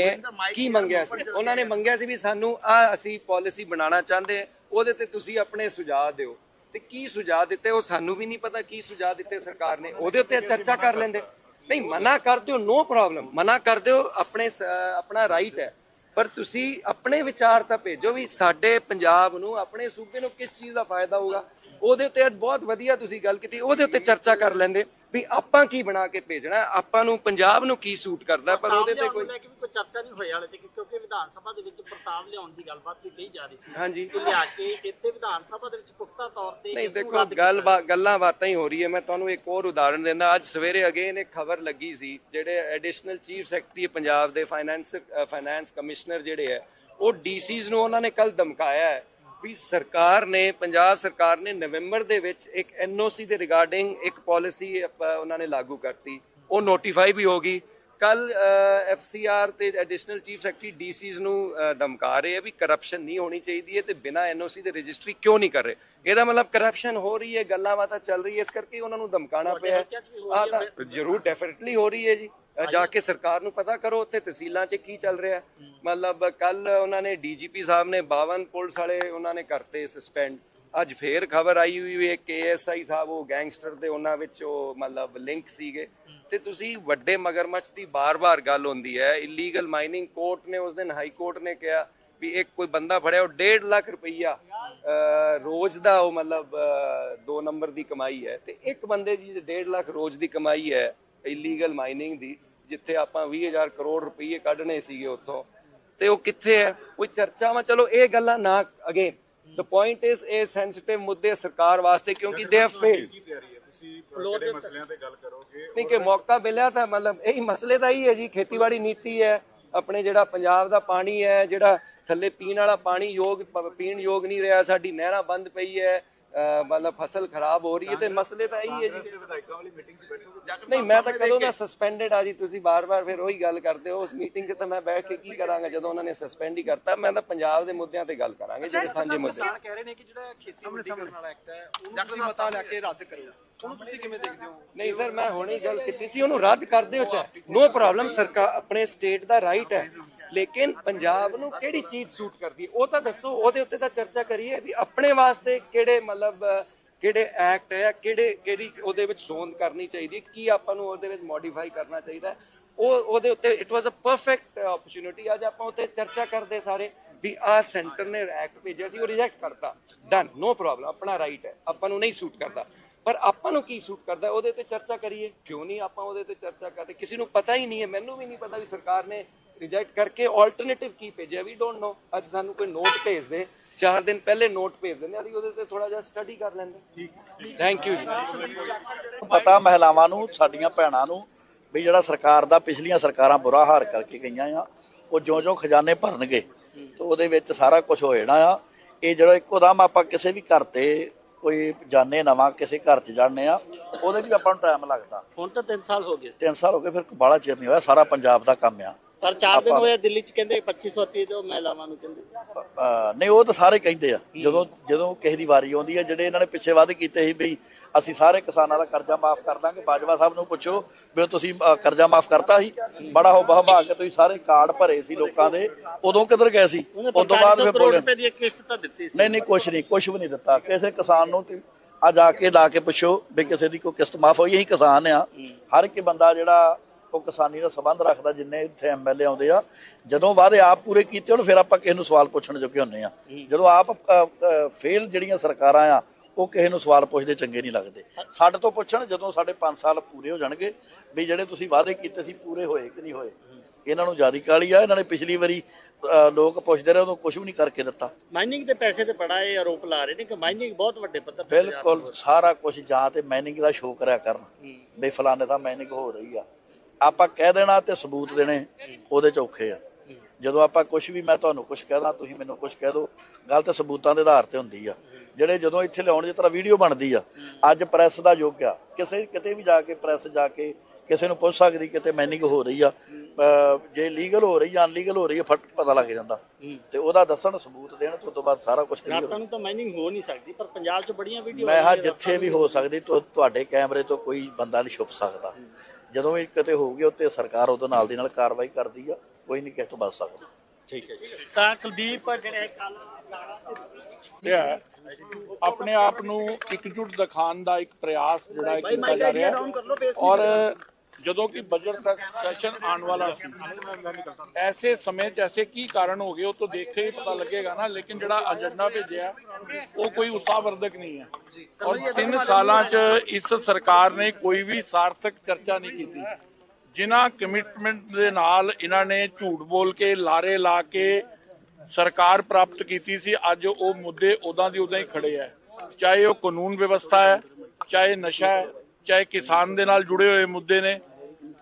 ਕੀ ਮੰਗਿਆ ਸੀ? ਉਹਨਾਂ ਨੇ ਮੰਗਿਆ ਸੀ ਵੀ ਸਾਨੂੰ ਆ ਅਸੀਂ ਪਾਲਿਸੀ ਬਣਾਉਣਾ ਚਾਹੁੰਦੇ ਉਹਦੇ ਤੇ ਤੁਸੀਂ ਆਪਣੇ ਸੁਝਾਅ ਦਿਓ। ਤੇ ਕੀ ਸੁਝਾਅ ਦਿੱਤੇ? ਉਹ ਸਾਨੂੰ ਵੀ ਨਹੀਂ ਪਤਾ ਕੀ ਸੁਝਾਅ ਦਿੱਤੇ ਸਰਕਾਰ ਨੇ। ਉਹਦੇ ਉੱਤੇ ਚਰਚਾ ਕਰ ਲੈਂਦੇ। ਨਹੀਂ ਮਨਾ ਕਰ ਦਿਓ ਨੋ ਪ੍ਰੋਬਲਮ ਮਨਾ ਕਰ ਦਿਓ ਆਪਣੇ ਆਪਣਾ ਰਾਈਟ ਹੈ। ਪਰ ਤੁਸੀਂ ਆਪਣੇ ਵਿਚਾਰ ਤਾਂ ਭੇਜੋ ਵੀ ਸਾਡੇ ਪੰਜਾਬ ਨੂੰ ਆਪਣੇ ਸੂਬੇ ਨੂੰ ਕਿਸ ਚੀਜ਼ ਦਾ ਫਾਇਦਾ ਹੋਊਗਾ? ਉਹਦੇ ਉੱਤੇ ਬਹੁਤ ਵਧੀਆ ਤੁਸੀਂ ਗੱਲ ਕੀਤੀ। ਉਹਦੇ ਉੱਤੇ ਚਰਚਾ ਕਰ ਲੈਂਦੇ। ਵੀ ਆਪਾਂ ਕੀ ਬਣਾ ਕੇ ਭੇਜਣਾ ਆਪਾਂ ਨੂੰ ਪੰਜਾਬ ਨੂੰ ਕੀ ਸੂਟ ਕਰਦਾ ਪਰ ਉਹਦੇ ਤੇ ਕੋਈ ਕਿ ਕੁਝ ਚਰਚਾ ਨਹੀਂ ਹੋਈ ਹਾਲੇ ਤੱਕ ਕਿਉਂਕਿ ਵਿਧਾਨ ਸਭਾ ਦੇ ਵਿੱਚ ਪ੍ਰਤਾਪ ਲਿਆਉਣ ਦੀ ਗੱਲਬਾਤ ਵੀ ਕਹੀ ਜਾ ਰਹੀ ਸੀ। ਹਾਂਜੀ। ਲਿਆ ਕੇ ਇੱਥੇ ਵਿਧਾਨ ਸਭਾ ਦੇ ਵਿੱਚ ਪੁਖਤਾ ਤੌਰ ਤੇ ਨਹੀਂ ਦੇਖੋ ਗੱਲ ਗੱਲਾਂ ਬਾਤਾਂ ਹੀ ਹੋ ਰਹੀ ਹੈ। ਮੈਂ ਤੁਹਾਨੂੰ ਇੱਕ ਹੋਰ ਉਦਾਹਰਣ ਦਿੰਦਾ। ਅੱਜ ਸਵੇਰੇ ਅਗੇਨ ਇੱਕ ਖਬਰ ਲੱਗੀ ਸੀ ਜਿਹੜੇ ਐਡੀਸ਼ਨਲ ਚੀਫ ਸੈਕਟਰੀ ਪੰਜਾਬ ਦੇ ਫਾਈਨੈਂਸ ਫਾਈਨੈਂਸ ਕਮਿਸ਼ਨਰ ਜਿਹੜੇ ਹੈ ਉਹ ਡੀਸੀਜ਼ ਨੂੰ ਉਹਨਾਂ ਨੇ ਕੱਲ ਧਮਕਾਇਆ ਹੈ। ਵੀ ਸਰਕਾਰ ਨੇ ਪੰਜਾਬ ਸਰਕਾਰ ਨੇ ਨਵੰਬਰ ਦੇ ਵਿੱਚ ਇੱਕ ਐਨਓਸੀ ਦੇ ਰਿਗਾਰਡਿੰਗ ਇੱਕ ਪਾਲਿਸੀ ਉਹਨਾਂ ਨੇ ਲਾਗੂ ਕਰਤੀ। ਉਹ ਨੋਟੀਫਾਈ ਵੀ ਹੋ ਗਈ। ਕੱਲ ਐਫਸੀਆਰ ਤੇ ਐਡੀਸ਼ਨਲ ਚੀਫ ਸੈਕਟਰੀ ਡੀਸੀਜ਼ ਨੂੰ ਧਮਕਾ ਰਹੇ ਆ ਵੀ ਕਰਪਸ਼ਨ ਨਹੀਂ ਹੋਣੀ ਚਾਹੀਦੀ ਹੈ ਤੇ ਬਿਨਾ ਐਨਓਸੀ ਦੇ ਰਜਿਸਟਰੀ ਕਿਉਂ ਨਹੀਂ ਕਰ ਰਹੇ? ਇਹਦਾ ਮਤਲਬ ਕਰਪਸ਼ਨ ਹੋ ਰਹੀ ਹੈ ਗੱਲਾਂ ਬਾਤਾਂ ਚੱਲ ਰਹੀ ਹੈ ਇਸ ਕਰਕੇ ਉਹਨਾਂ ਨੂੰ ਧਮਕਾਣਾ ਪਿਆ। ਤਾਂ ਜ਼ਰੂਰ ਡੈਫੀਨਿਟਲੀ ਹੋ ਰਹੀ ਹੈ ਜੀ। ਜਾ ਕੇ ਸਰਕਾਰ ਨੂੰ ਪਤਾ ਕਰੋ ਉੱਥੇ ਤਹਿਸੀਲਾਂ 'ਚ ਕੀ ਚੱਲ ਰਿਹਾ। ਮਤਲਬ ਕੱਲ ਉਹਨਾਂ ਨੇ ਡੀਜੀਪੀ ਸਾਹਿਬ ਨੇ 52 ਪੁਲਿਸ ਵਾਲੇ ਉਹਨਾਂ ਨੇ ਕਰਤੇ ਸਸਪੈਂਡ ਅੱਜ ਫੇਰ ਖਬਰ ਆਈ ਹੋਈ ਹੈ ਕਿ ਏਐਸਆਈ ਸਾਹਿਬ, ਉਹ ਗੈਂਗਸਟਰ ਦੇ ਉਹਨਾਂ ਵਿੱਚ ਉਹ ਮਤਲਬ ਲਿੰਕ ਸੀਗੇ। ਤੇ ਤੁਸੀਂ ਵੱਡੇ ਮਗਰਮੱਛ ਦੀ ਬਾਰ-ਬਾਰ ਗੱਲ ਹੁੰਦੀ ਹੈ ਇਲੀਗਲ ਮਾਈਨਿੰਗ ਕੋਰਟ ਨੇ ਉਸ ਦਿਨ ਹਾਈ ਕੋਰਟ ਨੇ ਕਿਹਾ ਵੀ ਇੱਕ ਕੋਈ ਬੰਦਾ ਫੜਿਆ, ਉਹ 1.5 ਲੱਖ ਰੁਪਈਆ ਰੋਜ਼ ਦਾ ਉਹ ਮਤਲਬ 2 ਨੰਬਰ ਦੀ ਕਮਾਈ ਹੈ। ਤੇ ਇੱਕ ਬੰਦੇ ਦੀ 1.5 ਲੱਖ ਰੋਜ਼ ਦੀ ਕਮਾਈ ਹੈ ਇਲੀਗਲ ਮਾਈਨਿੰਗ ਦੀ। ਜਿੱਥੇ ਆਪਾਂ 20000 ਕਰੋੜ ਰੁਪਏ ਕੱਢਣੇ ਸੀਗੇ ਉੱਥੋਂ ਤੇ ਉਹ ਕਿੱਥੇ ਹੈ? ਕੋਈ ਚਰਚਾ ਵਾ? ਚਲੋ ਇਹ ਗੱਲਾਂ ਨਾ ਅਗੇਨ ਦ ਪੁਆਇੰਟ ਇਜ਼ ਇਹ ਸੈਂਸਿਟਿਵ ਮੁੱਦੇ ਸਰਕਾਰ ਵਾਸਤੇ ਕਿਉਂਕਿ ਦੇ ਹੈਵ ਹੈ? ਤੁਸੀਂ ਕਿਹੜੇ ਮਸਲਿਆਂ ਤੇ ਗੱਲ ਕਰੋਗੇ? ਨਹੀਂ ਕਿ ਮੌਕਾ ਮਿਲਿਆ ਤਾਂ ਮਤਲਬ ਇਹੀ ਮਸਲੇ ਦਾ ਹੀ ਹੈ ਜੀ ਖੇਤੀਬਾੜੀ ਨੀਤੀ ਹੈ ਆਪਣੇ ਜਿਹੜਾ ਪੰਜਾਬ ਦਾ ਪਾਣੀ ਹੈ ਜਿਹੜਾ ਥੱਲੇ ਪੀਣ ਵਾਲਾ ਪਾਣੀ ਯੋਗ ਪੀਣ ਯੋਗ ਨਹੀਂ ਰਿਹਾ ਸਾਡੀ ਨਹਿਰਾਂ ਬੰਦ ਪਈ ਹੈ ਮਤਲਬ ਫਸਲ ਖਰਾਬ ਹੋ ਰਹੀ ਹੈ ਤੇ ਮਸਲੇ ਤਾਂ ਇਹੀ ਹੈ ਜੀ। ਵਿਧਾਇਕਾਂ ਵਾਲੀ ਮੀਟਿੰਗ 'ਚ ਬੈਠੋਗੇ? ਨਹੀਂ ਮੈਂ ਤਾਂ ਕਦੋਂ ਦਾ ਸਸਪੈਂਡਡ ਆ ਜੀ ਤੁਸੀਂ ਬਾਰ-ਬਾਰ ਫਿਰ ਉਹੀ ਗੱਲ ਕਰਦੇ ਹੋ ਉਸ ਮੀਟਿੰਗ 'ਚ ਤਾਂ ਮੈਂ ਬੈਠ ਕੇ ਕੀ ਕਰਾਂਗਾ ਜਦੋਂ ਉਹਨਾਂ ਨੇ ਸਸਪੈਂਡ ਹੀ ਕਰਤਾ ਮੈਂ ਤਾਂ ਪੰਜਾਬ ਦੇ ਮੁੱਦਿਆਂ ਤੇ ਗੱਲ ਕਰਾਂਗੇ ਜਿਹੜੇ ਸਾਂਝੇ ਮੁੱਦੇ। ਕਹਿ ਰਹੇ ਨੇ ਕਿ ਜਿਹੜਾ ਖੇਤੀ ਮੰਡੀ ਕਰਨ ਵਾਲਾ ਐਕਟ ਹੈ ਉਹਨੂੰ ਤੁਸੀਂ ਮਤਾ ਲੈ ਕੇ ਰੱਦ ਕਰੋ ਉਹਨੂੰ ਤੁਸੀਂ ਕਿਵੇਂ ਦੇਖਦੇ ਹੋ? ਨਹੀਂ ਸਰ ਮੈਂ ਹੁਣੇ ਗੱਲ ਕੀਤੀ ਸੀ ਉਹਨੂੰ ਰੱਦ ਕਰ ਦਿਓ ਚਾਹੇ। ਨੋ ਪ੍ਰੋਬਲਮ ਸਰਕਾਰ ਆਪਣੇ ਸਟੇਟ ਦਾ ਰਾਈਟ ਹੈ। ਲੇਕਿਨ ਪੰਜਾਬ ਨੂੰ ਕਿਹੜੀ ਚੀਜ਼ ਸੂਟ ਕਰਦੀ? ਉਹ ਤਾਂ ਦੱਸੋ, ਉਹਦੇ ਉੱਤੇ ਤਾਂ ਚਰਚਾ ਕਰੀਏ ਵੀ ਆਪਣੇ ਵਾਸਤੇ ਕਿਹੜੇ ਮਤਲਬ ਕਿਹੜੇ ਐਕਟ ਹੈ ਕਿਹੜੇ, ਕਿਹੜੀ ਉਹਦੇ ਵਿੱਚ ਸੋਧ ਕਰਨੀ ਚਾਹੀਦੀ ਕੀ ਆਪਾਂ ਨੂੰ ਉਹਦੇ ਵਿੱਚ ਮੋਡੀਫਾਈ ਕਰਨਾ ਚਾਹੀਦਾ ਉਹ, ਉਹਦੇ ਉੱਤੇ it was a perfect opportunity ਅੱਜ ਆਪਾਂ ਉੱਤੇ ਚਰਚਾ ਕਰਦੇ ਸਾਰੇ ਵੀ ਆ ਸੈਂਟਰ ਨੇ ਐਕਟ ਭੇਜਿਆ ਸੀ, ਉਹ ਰਿਜੈਕਟ ਕਰਤਾ। ਡਨ ਨੋ ਪ੍ਰੋਬਲਮ ਆਪਣਾ ਰਾਈਟ ਹੈ, ਆਪਾਂ ਨੂੰ ਨਹੀਂ ਸੂਟ ਕਰਦਾ। ਪਰ ਆਪਾਂ ਨੂੰ ਕੀ ਸੂਟ ਕਰਦਾ ਉਹਦੇ ਉੱਤੇ ਚਰਚਾ ਕਰੀਏ। ਕਿਉਂ ਨਹੀਂ ਆਪਾਂ ਉਹਦੇ ਉੱਤੇ ਚਰਚਾ ਕਰਦੇ? ਕਿਸੇ ਨੂੰ ਪਤਾ ਹੀ ਨਹੀਂ ਹੈ, ਮੈਨੂੰ ਵੀ ਨਹੀਂ ਪਤਾ ਵੀ ਸਰਕਾਰ ਨੇ ਰਿਜੈਕਟ ਕਰਕੇ ਆਲਟਰਨੇਟਿਵ ਕੀ ਭੇਜਿਆ? ਵੀ ਡੋਨਟ ਨੋ ਅੱਜ ਸਾਨੂੰ ਕੋਈ ਨੋਟ ਭੇਜ ਦੇ। ਚਾਰ ਦਿਨ ਪਹਿਲੇ ਨੋਟ ਭੇਜ ਦਿੰਦੇ ਅਸੀਂ ਉਹਦੇ ਤੇ ਥੋੜਾ ਜਿਹਾ ਸਟੱਡੀ ਕਰ ਲੈਂਦੇ ਠੀਕ। ਥੈਂਕ ਯੂ ਜੀ। ਪਤਾ ਮਹਿਲਾਵਾਂ ਨੂੰ ਸਾਡੀਆਂ ਭੈਣਾਂ ਨੂੰ ਵੀ ਜਿਹੜਾ ਸਰਕਾਰ ਦਾ ਪਿਛਲੀਆਂ ਸਰਕਾਰਾਂ ਬੁਰਾ ਹਾਲ ਕਰਕੇ ਗਈਆਂ ਆ ਉਹ ਜਿਉਂ-ਜਿਉਂ ਖਜ਼ਾਨੇ ਭਰਨਗੇ ਤੇ ਉਹਦੇ ਵਿੱਚ ਸਾਰਾ ਕੁਝ ਹੋ ਜਾਣਾ ਆ। ਇਹ ਜਿਹੜਾ ਇੱਕੋ ਦਮ ਆਪਾਂ ਕਿਸੇ ਵੀ ਘਰ ਤੇ ਕੋਈ ਜਾਣੇ ਨਵਾਂ ਕਿਸੇ ਘਰ 'ਚ ਜਾਣੇ ਆ ਉਹਦੇ ਵੀ ਆਪਾਂ ਨੂੰ ਟਾਈਮ ਲੱਗਦਾ। ਹੁਣ ਤਾਂ 3 ਸਾਲ ਹੋ ਗਏ। 3 ਸਾਲ ਹੋ ਗਏ ਫਿਰ ਬਾਹਲਾ ਚਿਰ ਨਹੀਂ ਹੋਇਆ। ਸਾਰਾ ਪੰਜਾਬ ਦਾ ਕੰਮ ਆ। ਪਰ 4 ਦਿਨ ਹੋਏ ਦਿੱਲੀ 'ਚ ਕਹਿੰਦੇ 2500 ਰੁਪਏ ਦਿਓ ਮਹਿਲਾਵਾਂ ਨੂੰ ਕਹਿੰਦੇ। ਨਹੀਂ ਉਹ ਤਾਂ ਸਾਰੇ ਕਹਿੰਦੇ ਆ। ਜਦੋਂ ਜਦੋਂ ਕਿਸੇ ਦੀ ਵਾਰੀ ਆਉਂਦੀ ਹੈ ਜਿਹੜੇ ਇਹਨਾਂ ਨੇ ਪਿੱਛੇ ਵਾਅਦੇ ਕੀਤੇ ਸੀ ਵੀ ਅਸੀਂ ਸਾਰੇ ਕਿਸਾਨਾਂ ਦਾ ਕਰਜ਼ਾ ਮਾਫ ਕਰ ਦਾਂਗੇ। ਬਾਜਵਾ ਸਾਹਿਬ ਨੂੰ ਪੁੱਛੋ ਵੀ ਤੁਸੀਂ ਕਰਜ਼ਾ ਮਾਫ ਕਰਤਾ ਸੀ। ਬੜਾ ਹੋ ਬਹਬਾ ਕੇ ਤੁਸੀਂ ਸਾਰੇ ਕਾਰਡ ਭਰੇ ਸੀ ਲੋਕਾਂ ਦੇ। ਉਦੋਂ ਕਿੱਧਰ ਗਏ ਸੀ? ਉਸ ਤੋਂ ਬਾਅਦ 4500 ਫਿਰ ਬੋਲੇ ਰੁਪਏ ਦੀ ਇੱਕ ਕਿਸ਼ਤ ਤਾਂ ਦਿੱਤੀ ਸੀ। ਨਹੀਂ ਨਹੀਂ ਕੁਛ ਨਹੀਂ ਕੁਛ ਵੀ ਨਹੀਂ ਦਿੱਤਾ। ਕਿਸੇ ਕਿਸਾਨ ਨੂੰ ਤੇ ਆ ਜਾ ਕੇ ਲਾ ਕੇ ਪੁੱਛੋ ਵੀ ਕਿਸੇ ਦੀ ਕੋਈ ਕਿਸ਼ਤ ਮਾਫ ਹੋਈ ਅਸੀਂ ਕਿਸਾਨ ਆ। ਹਰ ਇੱਕ ਬੰਦਾ ਜਿਹੜਾ ਉਹ ਕਿਸਾਨੀ ਦਾ ਸੰਬੰਧ ਰੱਖਦਾ ਜਿੰਨੇ ਇੱਥੇ ਐਮਐਲਏ ਆਉਂਦੇ ਆ ਜਦੋਂ ਵਾਅਦੇ ਆਪ ਪੂਰੇ ਕੀਤੇ ਹੋਣ ਫਿਰ ਆਪਾਂ ਕਿਸੇ ਨੂੰ ਸਵਾਲ ਪੁੱਛਣ ਜੋਗੇ ਹੁੰਨੇ ਆ। ਜਦੋਂ ਆਪ ਫੇਲ ਜਿਹੜੀਆਂ ਸਰਕਾਰਾਂ ਆ ਉਹ ਕਿਸੇ ਨੂੰ ਸਵਾਲ ਪੁੱਛਦੇ ਚੰਗੇ ਨਹੀਂ ਲੱਗਦੇ। ਸਾਡੇ ਤੋਂ ਪੁੱਛਣ ਜਦੋਂ ਸਾਡੇ 5 ਸਾਲ ਪੂਰੇ ਹੋ ਜਾਣਗੇ ਵੀ ਜਿਹੜੇ ਤੁਸੀਂ ਵਾਅਦੇ ਕੀਤੇ ਸੀ ਪੂਰੇ ਹੋਏ ਕਿ ਨਹੀਂ ਹੋਏ ਇਹਨਾਂ ਨੂੰ ਜਿਆਦੀ ਕਾਲੀ ਆ ਇਹਨਾਂ ਨੇ ਪਿਛਲੀ ਵਾਰੀ ਲੋਕ ਪੁੱਛਦੇ ਰਹੇ ਉਦੋਂ ਕੁਝ ਵੀ ਨਹੀਂ ਕਰਕੇ ਦਿੱਤਾ। ਮਾਈਨਿੰਗ ਦੇ ਪੈਸੇ ਤੇ ਬੜਾ ਇਹ ਆਰੋਪ ਲਾ ਰਹੇ ਨੇ ਕਿ ਮਾਈਨਿੰਗ ਬਹੁਤ ਵੱਡੇ ਪੱਧਰ ਤੇ ਬਿਲਕੁਲ ਸਾਰਾ ਕੁਝ ਜਾਂ ਤੇ ਮਾਈਨਿੰਗ ਦਾ ਸ਼ੋਅ ਕਰਿਆ ਕਰਨ। ਵੀ ਫਲਾਣੇ ਦਾ ਮਾਈਨਿੰਗ ਹੋ ਰਹੀ ਆ। ਆਪਾਂ ਕਹਿ ਦੇਣਾ ਤੇ ਸਬੂਤ ਦੇਣੇ ਉਹਦੇ ਚ ਔਖੇ ਆ। ਜਦੋਂ ਆਪਾਂ ਕੁਝ ਵੀ ਮੈਂ ਤੁਹਾਨੂੰ ਕੁਝ ਕਹਿਦਾ ਤੁਸੀਂ ਮੈਨੂੰ ਕੁਝ ਕਹਿ ਦਿਓ ਗੱਲ ਤੇ ਸਬੂਤਾਂ ਦੇ ਆਧਾਰ ਤੇ ਹੁੰਦੀ ਆ। ਜਿਹੜੇ ਜਦੋਂ ਇੱਥੇ ਲਿਆਉਣ ਦੀ ਤਰ੍ਹਾਂ ਵੀਡੀਓ ਬਣਦੀ ਆ ਅੱਜ ਪ੍ਰੈਸ ਦਾ ਯੁੱਗ ਆ। ਕਿਸੇ ਕਿਤੇ ਵੀ ਜਾ ਕੇ ਪ੍ਰੈਸ ਜਾ ਕੇ ਕਿਸੇ ਨੂੰ ਪੁੱਛ ਸਕਦੀ ਕਿਤੇ ਮਾਈਨਿੰਗ ਹੋ ਰਹੀ ਆ ਜੇ ਲੀਗਲ ਹੋ ਰਹੀ ਜਾਂ ਅਨਲੀਗਲ ਹੋ ਰਹੀ ਆ ਫਟ ਪਤਾ ਲੱਗ ਜਾਂਦਾ। ਤੇ ਉਹਦਾ ਦੱਸਣ ਸਬੂਤ ਦੇਣ ਤੋਂ ਤੋਂ ਬਾਅਦ ਸਾਰਾ ਕੁਝ ਕਲੀਅਰ ਰਾਤਾਂ ਨੂੰ ਤਾਂ ਮਾਈਨਿੰਗ ਹੋ ਨਹੀਂ ਸਕਦੀ ਪਰ ਪੰਜਾਬ 'ਚ ਬੜੀਆਂ ਵੀਡੀਓ ਮੈਂ ਹਾਂ ਜਿੱਥੇ ਵੀ ਹੋ ਸਕਦੀ ਤੁਹਾਡੇ ਕੈਮਰੇ ਤੋਂ ਕੋਈ ਬੰਦਾ ਨਹੀਂ ਛੁਪ ਸਕਦਾ। ਜਦੋਂ ਵੀ ਕਿਤੇ ਹੋਊਗੀ ਉੱਤੇ ਸਰਕਾਰ ਉਹਦੇ ਨਾਲ ਦੀ ਨਾਲ ਕਾਰਵਾਈ ਕਰਦੀ ਆ ਕੋਈ ਨਹੀਂ ਕਿਸੇ ਤੋਂ ਬਚ ਸਕਦਾ। ਠੀਕ ਹੈ ਜੀ। ਤਾਂ ਕੁਲਦੀਪ ਜਿਹੜੇ ਕੱਲ ਆਪਣੇ ਆਪ ਨੂੰ ਇਕਜੁੱਟ ਦਿਖਾਉਣ ਦਾ ਇੱਕ ਪ੍ਰਯਾਸ ਜਿਹੜਾ ਹੈ ਕੀਤਾ ਜਾ ਰਿਹਾ ਹੈ। ਔਰ ਜਦੋਂ ਕਿ ਬਜਟ ਸੈਸ਼ਨ ਆਉਣ ਵਾਲਾ ਸੀ। ਐਸੇ ਸਮੇਂ 'ਚ ਐਸੇ ਕੀ ਕਾਰਨ ਹੋ ਗਏ ਉਹ ਤਾਂ ਦੇਖ ਕੇ ਹੀ ਪਤਾ ਲੱਗੇਗਾ ਨਾ ਲੇਕਿਨ ਜਿਹੜਾ ਏਜੰਡਾ ਭੇਜਿਆ ਉਹ ਕੋਈ ਉਤਸ਼ਾਹਵਰਧਕ ਨਹੀਂ ਹੈ। ਔਰ ਤਿੰਨ ਸਾਲਾਂ 'ਚ ਇਸ ਸਰਕਾਰ ਨੇ ਕੋਈ ਵੀ ਸਾਰਥਕ ਚਰਚਾ ਨਹੀਂ ਕੀਤੀ। ਜਿਨ੍ਹਾਂ ਕਮਿਟਮੈਂਟ ਦੇ ਨਾਲ ਇਹਨਾਂ ਨੇ ਝੂਠ ਬੋਲ ਕੇ ਲਾਰੇ ਲਾ ਕੇ ਸਰਕਾਰ ਪ੍ਰਾਪਤ ਕੀਤੀ ਸੀ ਅੱਜ ਉਹ ਮੁੱਦੇ ਉਦਾਂ ਦੀ ਉਦਾਂ ਹੀ ਖੜੇ ਹੈ। ਚਾਹੇ ਉਹ ਕਾਨੂੰਨ ਵਿਵਸਥਾ ਹੈ ਚਾਹੇ ਨਸ਼ਾ ਹੈ ਚਾਹੇ ਕਿਸਾਨ ਦੇ ਨਾਲ ਜੁੜੇ ਹੋਏ ਮੁੱਦੇ ਨੇ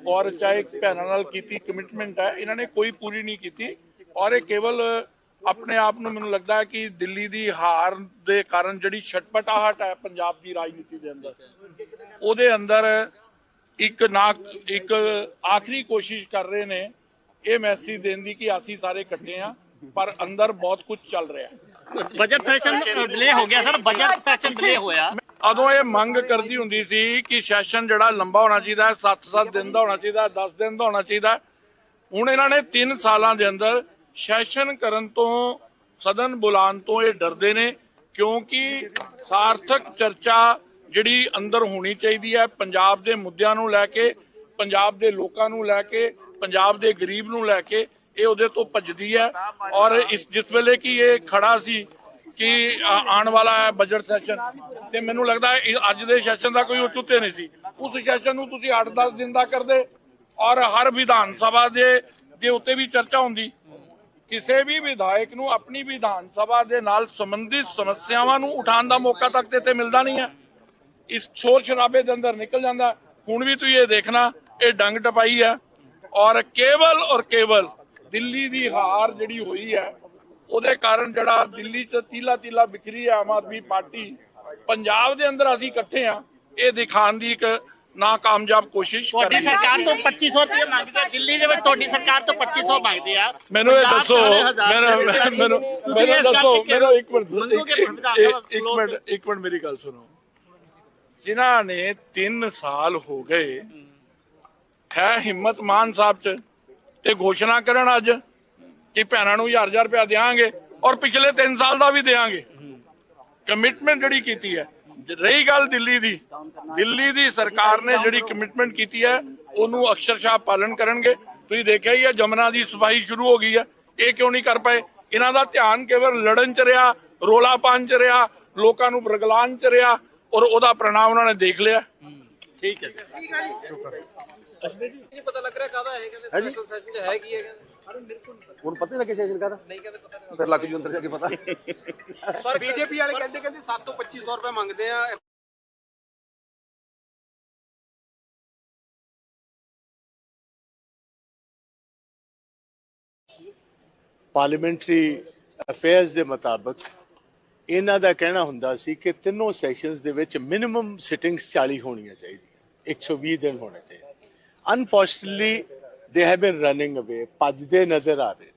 ਔਰ ਚਾਹੇ ਭੈਣਾਂ ਨਾਲ ਕੀਤੀ ਕਮਿਟਮੈਂਟ ਹੈ, ਇਹਨਾਂ ਨੇ ਕੋਈ ਪੂਰੀ ਨਹੀਂ ਕੀਤੀ। ਔਰ ਇਹ ਕੇਵਲ ਆਪਣੇ ਆਪ ਨੂੰ ਮੈਨੂੰ ਲੱਗਦਾ ਹੈ ਕਿ ਦਿੱਲੀ ਦੀ ਹਾਰ ਦੇ ਕਾਰਨ ਜਿਹੜੀ ਛਟਪਟਾਹਟ ਹੈ ਪੰਜਾਬ ਦੀ ਰਾਜਨੀਤੀ ਦੇ ਅੰਦਰ, ਉਹਦੇ ਅੰਦਰ ਇੱਕ ਨਾ, ਇੱਕ ਆਖਰੀ ਕੋਸ਼ਿਸ਼ ਕਰ ਰਹੇ ਨੇ ਇਹ ਮੈਸੇਜ ਦੇਣ ਦੀ ਕਿ ਅਸੀਂ ਸਾਰੇ ਇਕੱਠੇ ਆ ਪਰ ਅੰਦਰ ਬਹੁਤ ਕੁਝ ਚੱਲ ਰਿਹਾ ਹੈ। ਬਜਟ ਸੈਸ਼ਨ ਡਿਲੇ ਹੋ ਗਿਆ, ਸਰ। ਬਜਟ ਸੈਸ਼ਨ ਡਿਲੇ ਹੋਇਆ। ਉਦੋਂ ਇਹ ਮੰਗ ਕਰਦੀ ਹੁੰਦੀ ਸੀ ਕਿ ਸੈਸ਼ਨ ਜਿਹੜਾ ਲੰਬਾ ਹੋਣਾ ਚਾਹੀਦਾ 7-7 ਦਿਨ ਦਾ ਹੋਣਾ ਚਾਹੀਦਾ 10 ਦਿਨ ਦਾ ਹੋਣਾ ਚਾਹੀਦਾ। ਹੁਣ ਇਹਨਾਂ ਨੇ 3 ਸਾਲਾਂ ਦੇ ਅੰਦਰ ਸੈਸ਼ਨ ਕਰਨ ਤੋਂ, ਸਦਨ ਬੁਲਾਉਣ ਤੋਂ ਇਹ ਡਰਦੇ ਨੇ, ਕਿਉਂਕਿ ਸਾਰਥਕ ਚਰਚਾ ਜਿਹੜੀ ਅੰਦਰ ਹੋਣੀ ਚਾਹੀਦੀ ਹੈ, ਪੰਜਾਬ ਦੇ ਮੁੱਦਿਆਂ ਨੂੰ ਲੈ ਕੇ, ਪੰਜਾਬ ਦੇ ਲੋਕਾਂ ਨੂੰ ਲੈ ਕੇ, ਪੰਜਾਬ ਦੇ ਗਰੀਬ ਨੂੰ ਲੈ ਕੇ ਇਹ ਉਹਦੇ ਤੋਂ ਭੱਜਦੀ ਹੈ। ਔਰ ਇਸ, ਜਿਸ ਵੇਲੇ ਕਿ ਇਹ ਖੜਾ ਸੀ ਕਿ ਆਉਣ ਵਾਲਾ ਹੈ ਬਜਟ ਸੈਸ਼ਨ ਤੇ ਮੈਨੂੰ ਲੱਗਦਾ ਹੈ ਅੱਜ ਦੇ ਸੈਸ਼ਨ ਦਾ ਕੋਈ ਉਚੁੱਤੇ ਨਹੀਂ ਸੀ। ਉਸ ਸੈਸ਼ਨ ਨੂੰ ਤੁਸੀਂ 8-10 ਦਿਨ ਦਾ ਕਰਦੇ ਔਰ ਹਰ ਵਿਧਾਨ ਸਭਾ ਦੇ ਦੇ ਉੱਤੇ ਵੀ ਚਰਚਾ ਹੁੰਦੀ। ਕਿਸੇ ਵੀ ਵਿਧਾਇਕ ਨੂੰ ਆਪਣੀ ਵਿਧਾਨ ਸਭਾ ਦੇ ਨਾਲ ਸੰਬੰਧਿਤ ਸਮੱਸਿਆਵਾਂ ਨੂੰ ਉਠਾਉਣ ਦਾ ਮੌਕਾ ਤੱਕ ਤੇ ਮਿਲਦਾ ਨਹੀਂ ਹੈ। ਇਸ ਸ਼ੋਰ ਸ਼ਰਾਬੇ ਦੇ ਅੰਦਰ ਨਿਕਲ ਜਾਂਦਾ ਹੁਣ ਵੀ ਤੁਸੀਂ ਇਹ ਦੇਖਣਾ, ਇਹ ਡੰਗ ਟਪਾਈ ਹੈ। ਔਰ ਕੇਵਲ ਔਰ ਕੇਵਲ ਦਿੱਲੀ ਦੀ ਹਾਰ ਜਿਹੜੀ ਹੋਈ ਹੈ ਉਹਦੇ ਕਾਰਨ ਜਿਹੜਾ ਦਿੱਲੀ 'ਚ ਤੀਲਾ ਤੀਲਾ ਵਿਖਰੀ ਹੈ ਆਮ ਆਦਮੀ ਪਾਰਟੀ। ਪੰਜਾਬ ਦੇ ਅੰਦਰ ਅਸੀਂ ਇਕੱਠੇ ਆ ਇਹ ਦਿਖਾਉਣ ਦੀ ਇੱਕ ਨਾਕਾਮਯਾਬ ਕੋਸ਼ਿਸ਼ ਕਰ ਰਹੀ ਹੈ ਸਰਕਾਰ ਤੋਂ 2500 ਰੁਪਏ ਮੰਗਦੇ ਆ। ਦਿੱਲੀ ਦੇ ਵਿੱਚ ਤੁਹਾਡੀ ਸਰਕਾਰ ਤੋਂ 2500 ਮੰਗਦੇ ਆ। ਮੈਨੂੰ ਇਹ ਦੱਸੋ ਮੈਨੂੰ ਮੈਨੂੰ ਦੱਸੋ ਮੈਨੂੰ ਇੱਕ ਮਿੰਟ ਇੱਕ- ਮਿੰਟ ਇੱਕ ਮਿੰਟ ਮੇਰੀ ਗੱਲ ਸੁਣੋ। ਜਿਨ੍ਹਾਂ ਨੇ 3 ਸਾਲ ਹੋ ਗਏ ਹੈ ਹਿੰਮਤ ਮਾਨ ਸਾਹਿਬ ਚ ਤੇ ਘੋਸ਼ਣਾ ਕਰਨ ਅੱਜ। ਕਿ ਭੈਣਾਂ ਨੂੰ ਹਜ਼ਾਰ ਹਜ਼ਾਰ ਰੁਪਇਆ ਦੇਾਂਗੇ ਔਰ ਪਿਛਲੇ 3 ਸਾਲ ਦਾ ਵੀ ਦੇਾਂਗੇ ਕਮਿਟਮੈਂਟ ਜਿਹੜੀ ਕੀਤੀ ਹੈ ਰਹੀ ਗੱਲ ਦਿੱਲੀ ਦੀ। ਦਿੱਲੀ ਦੀ ਸਰਕਾਰ ਨੇ ਜਿਹੜੀ ਕਮਿਟਮੈਂਟ ਕੀਤੀ ਹੈ ਉਹਨੂੰ ਅਕਸ਼ਰਸ਼ਾ ਪਾਲਣ ਕਰਨਗੇ। ਤੁਸੀਂ ਦੇਖਿਆ ਹੀ ਹੈ ਜਮਨਾ ਦੀ ਸਫ਼ਾਈ ਸ਼ੁਰੂ ਹੋ ਗਈ ਹੈ। ਇਹ ਕਿਉਂ ਨਹੀਂ ਕਰ ਪਏ? ਇਹਨਾਂ ਦਾ ਧਿਆਨ ਕੇਵਲ ਲੜਨ ਚ ਰਿਹਾ ਰੋਲਾ ਪਾਉਣ ਚ ਰਿਹਾ ਲੋਕਾਂ ਨੂੰ ਬਰਗਲਾਨ ਚ ਰਿਹਾ ਔਰ ਉਹਦਾ ਪ੍ਰਣਾਮ ਉਹਨਾਂ ਨੇ ਦੇਖ ਲਿਆ। ਠੀਕ ਹੈ। ਨਹੀਂ ਪਤਾ ਲੱਗ ਰਿਹਾ ਕਾਹਦਾ ਹੈ ਕਹਿੰਦੇ ਸਪੈਸ਼ਲ ਸੈਸ਼ਨ ਚ ਹੈ ਕੀ ਹੈ ਕਹਿੰਦੇ। ਹੁਣ ਪਤਾ ਨਹੀਂ ਲੱਗੇ ਸੈਸ਼ਨ ਕਾਹਦਾ? ਨਹੀਂ ਕਹਿੰਦੇ ਪਤਾ ਨਹੀਂ ਫਿਰ ਲੱਗ ਜੂ ਅੰਦਰ ਜਾ ਕੇ ਪਤਾ। ਪਰ ਬੀਜੇਪੀ ਵਾਲੇ ਕਹਿੰਦੇ ਕਹਿੰਦੇ 7 ਤੋਂ 2500 ਰੁਪਏ ਮੰਗਦੇ ਆ। ਪਾਰਲੀਮੈਂਟਰੀ ਅਫੇਅਰਸ ਦੇ ਮੁਤਾਬਕ ਇਹਨਾਂ ਦਾ ਕਹਿਣਾ ਹੁੰਦਾ ਸੀ ਕਿ ਤਿੰਨੋਂ ਸੈਸ਼ਨਸ ਦੇ ਵਿੱਚ ਮਿਨੀਮਮ ਸਿਟਿੰਗਸ 40 ਹੋਣੀਆਂ ਚਾਹੀਦੀਆਂ। 120 ਦਿਨ ਹੋਣੇ ਚਾਹੀਦੇ। Unfortunately they have been running ਅਵੇ ਭੱਜਦੇ ਨਜ਼ਰ ਆ ਰਹੇ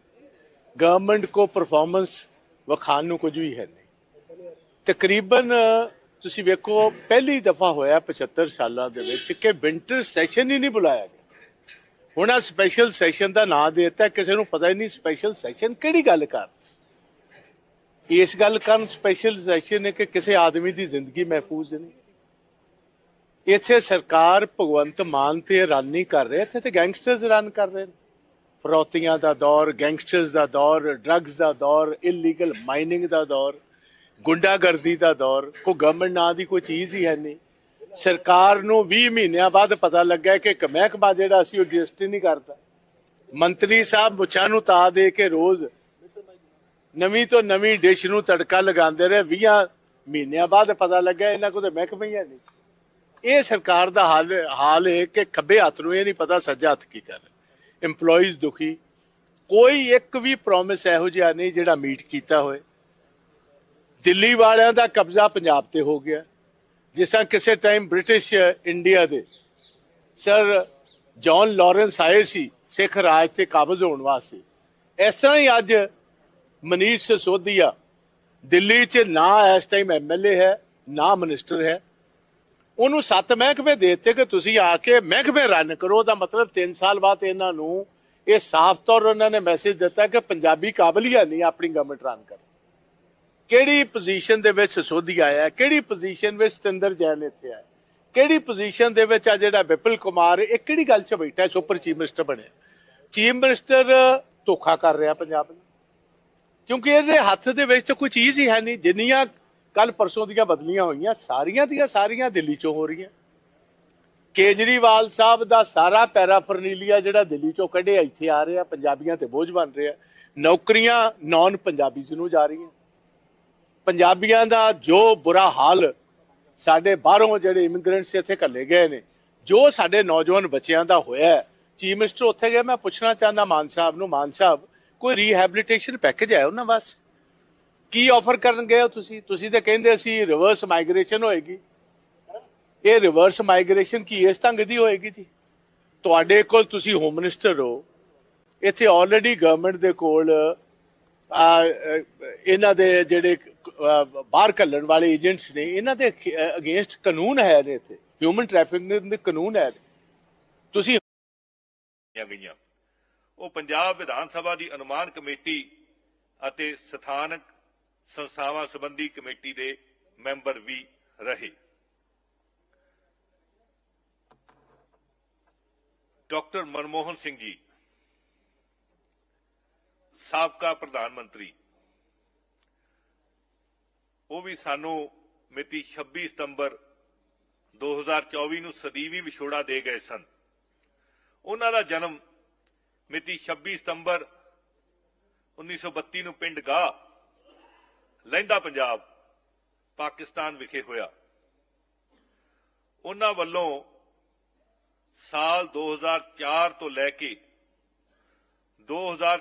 ਗਵਰਨਮੈਂਟ ਕੋ ਪਰਫਾਰਮੈਂਸ ਵਿਖਾਉਣ ਨੂੰ ਕੁਝ ਵੀ ਹੈ ਨਹੀਂ ਤਕਰੀਬਨ ਤੁਸੀਂ ਵੇਖੋ ਪਹਿਲੀ ਦਫਾ ਹੋਇਆ 75 ਸਾਲਾਂ ਦੇ ਵਿੱਚ ਕਿ ਵਿੰਟਰ ਸੈਸ਼ਨ ਹੀ ਨਹੀਂ ਬੁਲਾਇਆ ਗਿਆ ਹੁਣ ਆ ਸਪੈਸ਼ਲ ਸੈਸ਼ਨ ਦਾ ਨਾਂ ਦੇ ਦਿੱਤਾ ਕਿਸੇ ਨੂੰ ਪਤਾ ਹੀ ਨਹੀਂ ਸਪੈਸ਼ਲ ਸੈਸ਼ਨ ਕਿਹੜੀ ਗੱਲ ਕਰ ਇਸ ਗੱਲ ਕਰਨ ਸਪੈਸ਼ਲ ਸੈਸ਼ਨ ਹੈ ਕਿ ਕਿਸੇ ਆਦਮੀ ਦੀ ਜ਼ਿੰਦਗੀ ਮਹਿਫੂਜ਼ ਨਹੀਂ ਇੱਥੇ ਸਰਕਾਰ ਭਗਵੰਤ ਮਾਨ ਤੇ ਰਨ ਨਹੀਂ ਕਰ ਰਿਹਾ, ਇੱਥੇ ਤੇ ਗੈਂਗਸਟਰਸ ਰਨ ਕਰ ਰਹੇ ਨੇ। ਫਰੌਤੀਆਂ ਦਾ ਦੌਰ ਗੈਂਗਸਟਰਸ ਦਾ ਦੌਰ ਡਰੱਗਸ ਦਾ ਦੌਰ ਇਲੀਗਲ ਮਾਈਨਿੰਗ ਦਾ ਦੌਰ, ਗੁੰਡਾਗਰਦੀ ਦਾ ਦੌਰ ਕੋ ਗਵਰਨਮੈਂਟ ਨਾਂ ਦੀ ਕੋਈ ਚੀਜ਼ ਹੀ ਹੈ ਨਹੀਂ। ਸਰਕਾਰ ਨੂੰ 20 ਮਹੀਨਿਆਂ ਬਾਅਦ ਪਤਾ ਲੱਗਾ ਕਿ ਇੱਕ ਮਹਿਕਮਾ ਜਿਹੜਾ ਸੀ ਉਹ ਐਗਜ਼ਿਸਟ ਨਹੀਂ ਕਰਦਾ। ਮੰਤਰੀ ਸਾਹਿਬ ਮੁੱਛਾਂ ਨੂੰ ਤਾ ਦੇ ਕੇ ਰੋਜ਼ ਨਵੀਂ ਤੋਂ ਨਵੀਂ ਡਿਸ਼ ਨੂੰ ਤੜਕਾ ਲਗਾਉਂਦੇ ਰਹੇ 20 ਮਹੀਨਿਆਂ ਬਾਅਦ ਪਤਾ ਲੱਗਾ ਇਹਨਾਂ ਕੋਲ ਤੇ ਮਹਿਕਮਾ ਹੀ ਹੈ ਨਹੀਂ। ਇਹ ਸਰਕਾਰ ਦਾ ਹਾਲ ਹਾਲ ਹੈ ਕਿ ਖੱਬੇ ਹੱਥ ਨੂੰ ਇਹ ਨਹੀਂ ਪਤਾ ਸੱਜਾ ਹੱਥ ਕੀ ਕਰ ਰਿਹਾ। EMPLOYEES ਦੁਖੀ। ਕੋਈ ਇੱਕ ਵੀ ਪ੍ਰੋਮਿਸ ਇਹੋ ਜਿਹਾ ਨਹੀਂ ਜਿਹੜਾ ਮੀਟ ਕੀਤਾ ਹੋਏ। ਦਿੱਲੀ ਵਾਲਿਆਂ ਦਾ ਕਬਜ਼ਾ ਪੰਜਾਬ ਤੇ ਹੋ ਗਿਆ। ਜਿਸ ਤਰ੍ਹਾਂ ਕਿਸੇ ਟਾਈਮ ਬ੍ਰਿਟਿਸ਼ ਇੰਡੀਆ ਦੇ ਸਰ ਜੌਨ ਲਾਰੈਂਸ ਆਏ ਸੀ, ਸਿੱਖ ਰਾਜ ਤੇ ਕਾਬਜ਼ ਹੋਣ ਵਾਸਤੇ। ਇਸ ਤਰ੍ਹਾਂ ਹੀ ਅੱਜ ਮਨੀਸ਼ ਸਿਸੋਦੀਆ ਦਿੱਲੀ 'ਚ ਨਾ ਇਸ ਟਾਈਮ ਐਮਐਲਏ ਹੈ, ਨਾ ਮਿਨਿਸਟਰ ਹੈ। ਉਹਨੂੰ ਸੱਤ ਮਹਿਕਮੇ ਦੇ ਦਿੱਤੇ ਕਿ ਤੁਸੀਂ ਆ ਕੇ ਮਹਿਕਮੇ ਰਨ ਕਰੋ। ਉਹਦਾ ਮਤਲਬ 3 ਸਾਲ ਬਾਅਦ ਇਹਨਾਂ ਨੂੰ ਇਹ ਸਾਫ਼ ਤੌਰ ਉਹਨਾਂ ਨੇ ਮੈਸੇਜ ਦਿੱਤਾ ਕਿ ਪੰਜਾਬੀ ਕਾਬਲੀਅਤ ਨਹੀਂ, ਆਪਣੀ ਗਵਰਨਮੈਂਟ ਰਨ ਕਰ। ਕਿਹੜੀ ਪੋਜੀਸ਼ਨ ਦੇ ਵਿੱਚ ਸਿਸੋਦੀਆ ਆਇਆ, ਕਿਹੜੀ ਪੋਜੀਸ਼ਨ ਵਿੱਚ ਸਤਿੰਦਰ ਜੈਨ ਇੱਥੇ ਆਇਆ, ਕਿਹੜੀ ਪੋਜੀਸ਼ਨ ਦੇ ਵਿੱਚ ਆ ਜਿਹੜਾ ਵਿਪਲ ਕੁਮਾਰ, ਇਹ ਕਿਹੜੀ ਗੱਲ 'ਚ ਬੈਠਾ ਸੁਪਰ ਚੀਫ ਮਿਨਿਸਟਰ ਬਣਿਆ? ਚੀਫ ਮਿਨਿਸਟਰ ਧੋਖਾ ਕਰ ਰਿਹਾ ਪੰਜਾਬ ਨੂੰ। ਕਿਉਂਕਿ ਇਹਦੇ ਹੱਥ ਦੇ ਵਿੱਚ ਤਾਂ ਕੋਈ ਚੀਜ਼ ਹੀ ਹੈ ਨਹੀਂ। ਜਿੰਨੀਆਂ ਕੱਲ ਪਰਸੋਂ ਦੀਆਂ ਬਦਲੀਆਂ ਹੋਈਆਂ, ਸਾਰੀਆਂ ਦੀਆਂ ਸਾਰੀਆਂ ਦਿੱਲੀ ਚੋਂ ਹੋ ਰਹੀਆਂ। ਕੇਜਰੀਵਾਲ ਸਾਹਿਬ ਦਾ ਸਾਰਾ ਪੈਰਾਫਰਨੀਲੀਆ ਜਿਹੜਾ ਦਿੱਲੀ ਚੋਂ ਕੱਢਿਆ, ਇੱਥੇ ਆ ਰਿਹਾ, ਪੰਜਾਬੀਆਂ ਤੇ ਬੋਝ ਬਣ ਰਿਹਾ। ਨੌਕਰੀਆਂ ਨਾਨ ਪੰਜਾਬੀ ਨੂੰ ਜਾ ਰਹੀਆਂ। ਪੰਜਾਬੀਆਂ ਦਾ ਜੋ ਬੁਰਾ ਹਾਲ, ਸਾਡੇ ਬਾਹਰੋਂ ਜਿਹੜੇ ਇਮੀਗ੍ਰੈਂਟਸ ਇੱਥੇ ਘੱਲੇ ਗਏ ਨੇ, ਜੋ ਸਾਡੇ ਨੌਜਵਾਨ ਬੱਚਿਆਂ ਦਾ ਹੋਇਆ ਚੀਫ ਮਿਨਿਸਟਰ ਉੱਥੇ ਗਿਆ ਮੈਂ ਪੁੱਛਣਾ ਚਾਹੁੰਦਾ ਮਾਨ ਸਾਹਿਬ ਨੂੰ, ਮਾਨ ਸਾਹਿਬ, ਕੋਈ ਰੀਹੈਬਿਲਿਟੇਸ਼ਨ ਪੈਕੇਜ ਹੈ ਉਹਨਾਂ ਵਾਸਤੇ? ਕੀ ਆਫਰ ਕਰਨ ਗਏ ਹੋ ਤੁਸੀਂ? ਤੁਸੀਂ ਤਾਂ ਕਹਿੰਦੇ ਸੀ ਰਿਵਰਸ ਮਾਈਗ੍ਰੇਸ਼ਨ ਹੋਏਗੀ। ਇਹ ਰਿਵਰਸ ਮਾਈਗ੍ਰੇਸ਼ਨ ਕੀ ਇਸ ਢੰਗ ਦੀ ਹੋਏਗੀ ਜੀ। ਤੁਹਾਡੇ ਕੋਲ ਤੁਸੀਂ ਹੋਮ ਮਿਨਿਸਟਰ ਹੋ। ਇੱਥੇ ਆਲਰੇਡੀ ਗਵਰਨਮੈਂਟ ਦੇ ਕੋਲ ਇਹਨਾਂ ਦੇ ਜਿਹੜੇ ਬਾਹਰ ਕੱਲਣ ਵਾਲੇ ਏਜੰਟਸ ਨੇ, ਇਹਨਾਂ ਦੇ ਅਗੇਂਸਟ ਕਾਨੂੰਨ ਹੈ ਨੇ ਇੱਥੇ। ਹਿਊਮਨ ਟ੍ਰੈਫਿਕਿੰਗ ਦੇ ਕਾਨੂੰਨ ਹੈ। ਤੁਸੀਂ ਗਈਆਂ। ਉਹ ਪੰਜਾਬ ਵਿਧਾਨ ਸਭਾ ਦੀ ਅਨੁਮਾਨ ਕਮੇਟੀ ਅਤੇ ਸਥਾਨਕ ਸੰਸਥਾਵਾਂ ਸੰਬੰਧੀ ਕਮੇਟੀ ਦੇ ਮੈਂਬਰ ਵੀ ਰਹੇ। ਡਾਕਟਰ ਮਨਮੋਹਨ ਸਿੰਘ ਜੀ, ਸਾਬਕਾ ਪ੍ਰਧਾਨ ਮੰਤਰੀ। ਉਹ ਵੀ ਸਾਨੂੰ ਮਿਤੀ 26 ਸਤੰਬਰ 2024 ਨੂੰ ਸਦੀਵੀ ਵਿਛੋੜਾ ਦੇ ਗਏ ਸਨ। ਉਹਨਾਂ ਦਾ ਜਨਮ ਮਿਤੀ 26 ਸਤੰਬਰ 1932 ਨੂੰ ਪਿੰਡ ਗਾ ਲਹਿੰਦਾ ਪੰਜਾਬ ਪਾਕਿਸਤਾਨ ਵਿਖੇ ਹੋਇਆ। ਉਹਨਾਂ ਵੱਲੋਂ ਸਾਲ 2004 ਤੋਂ ਲੈ ਕੇ 2024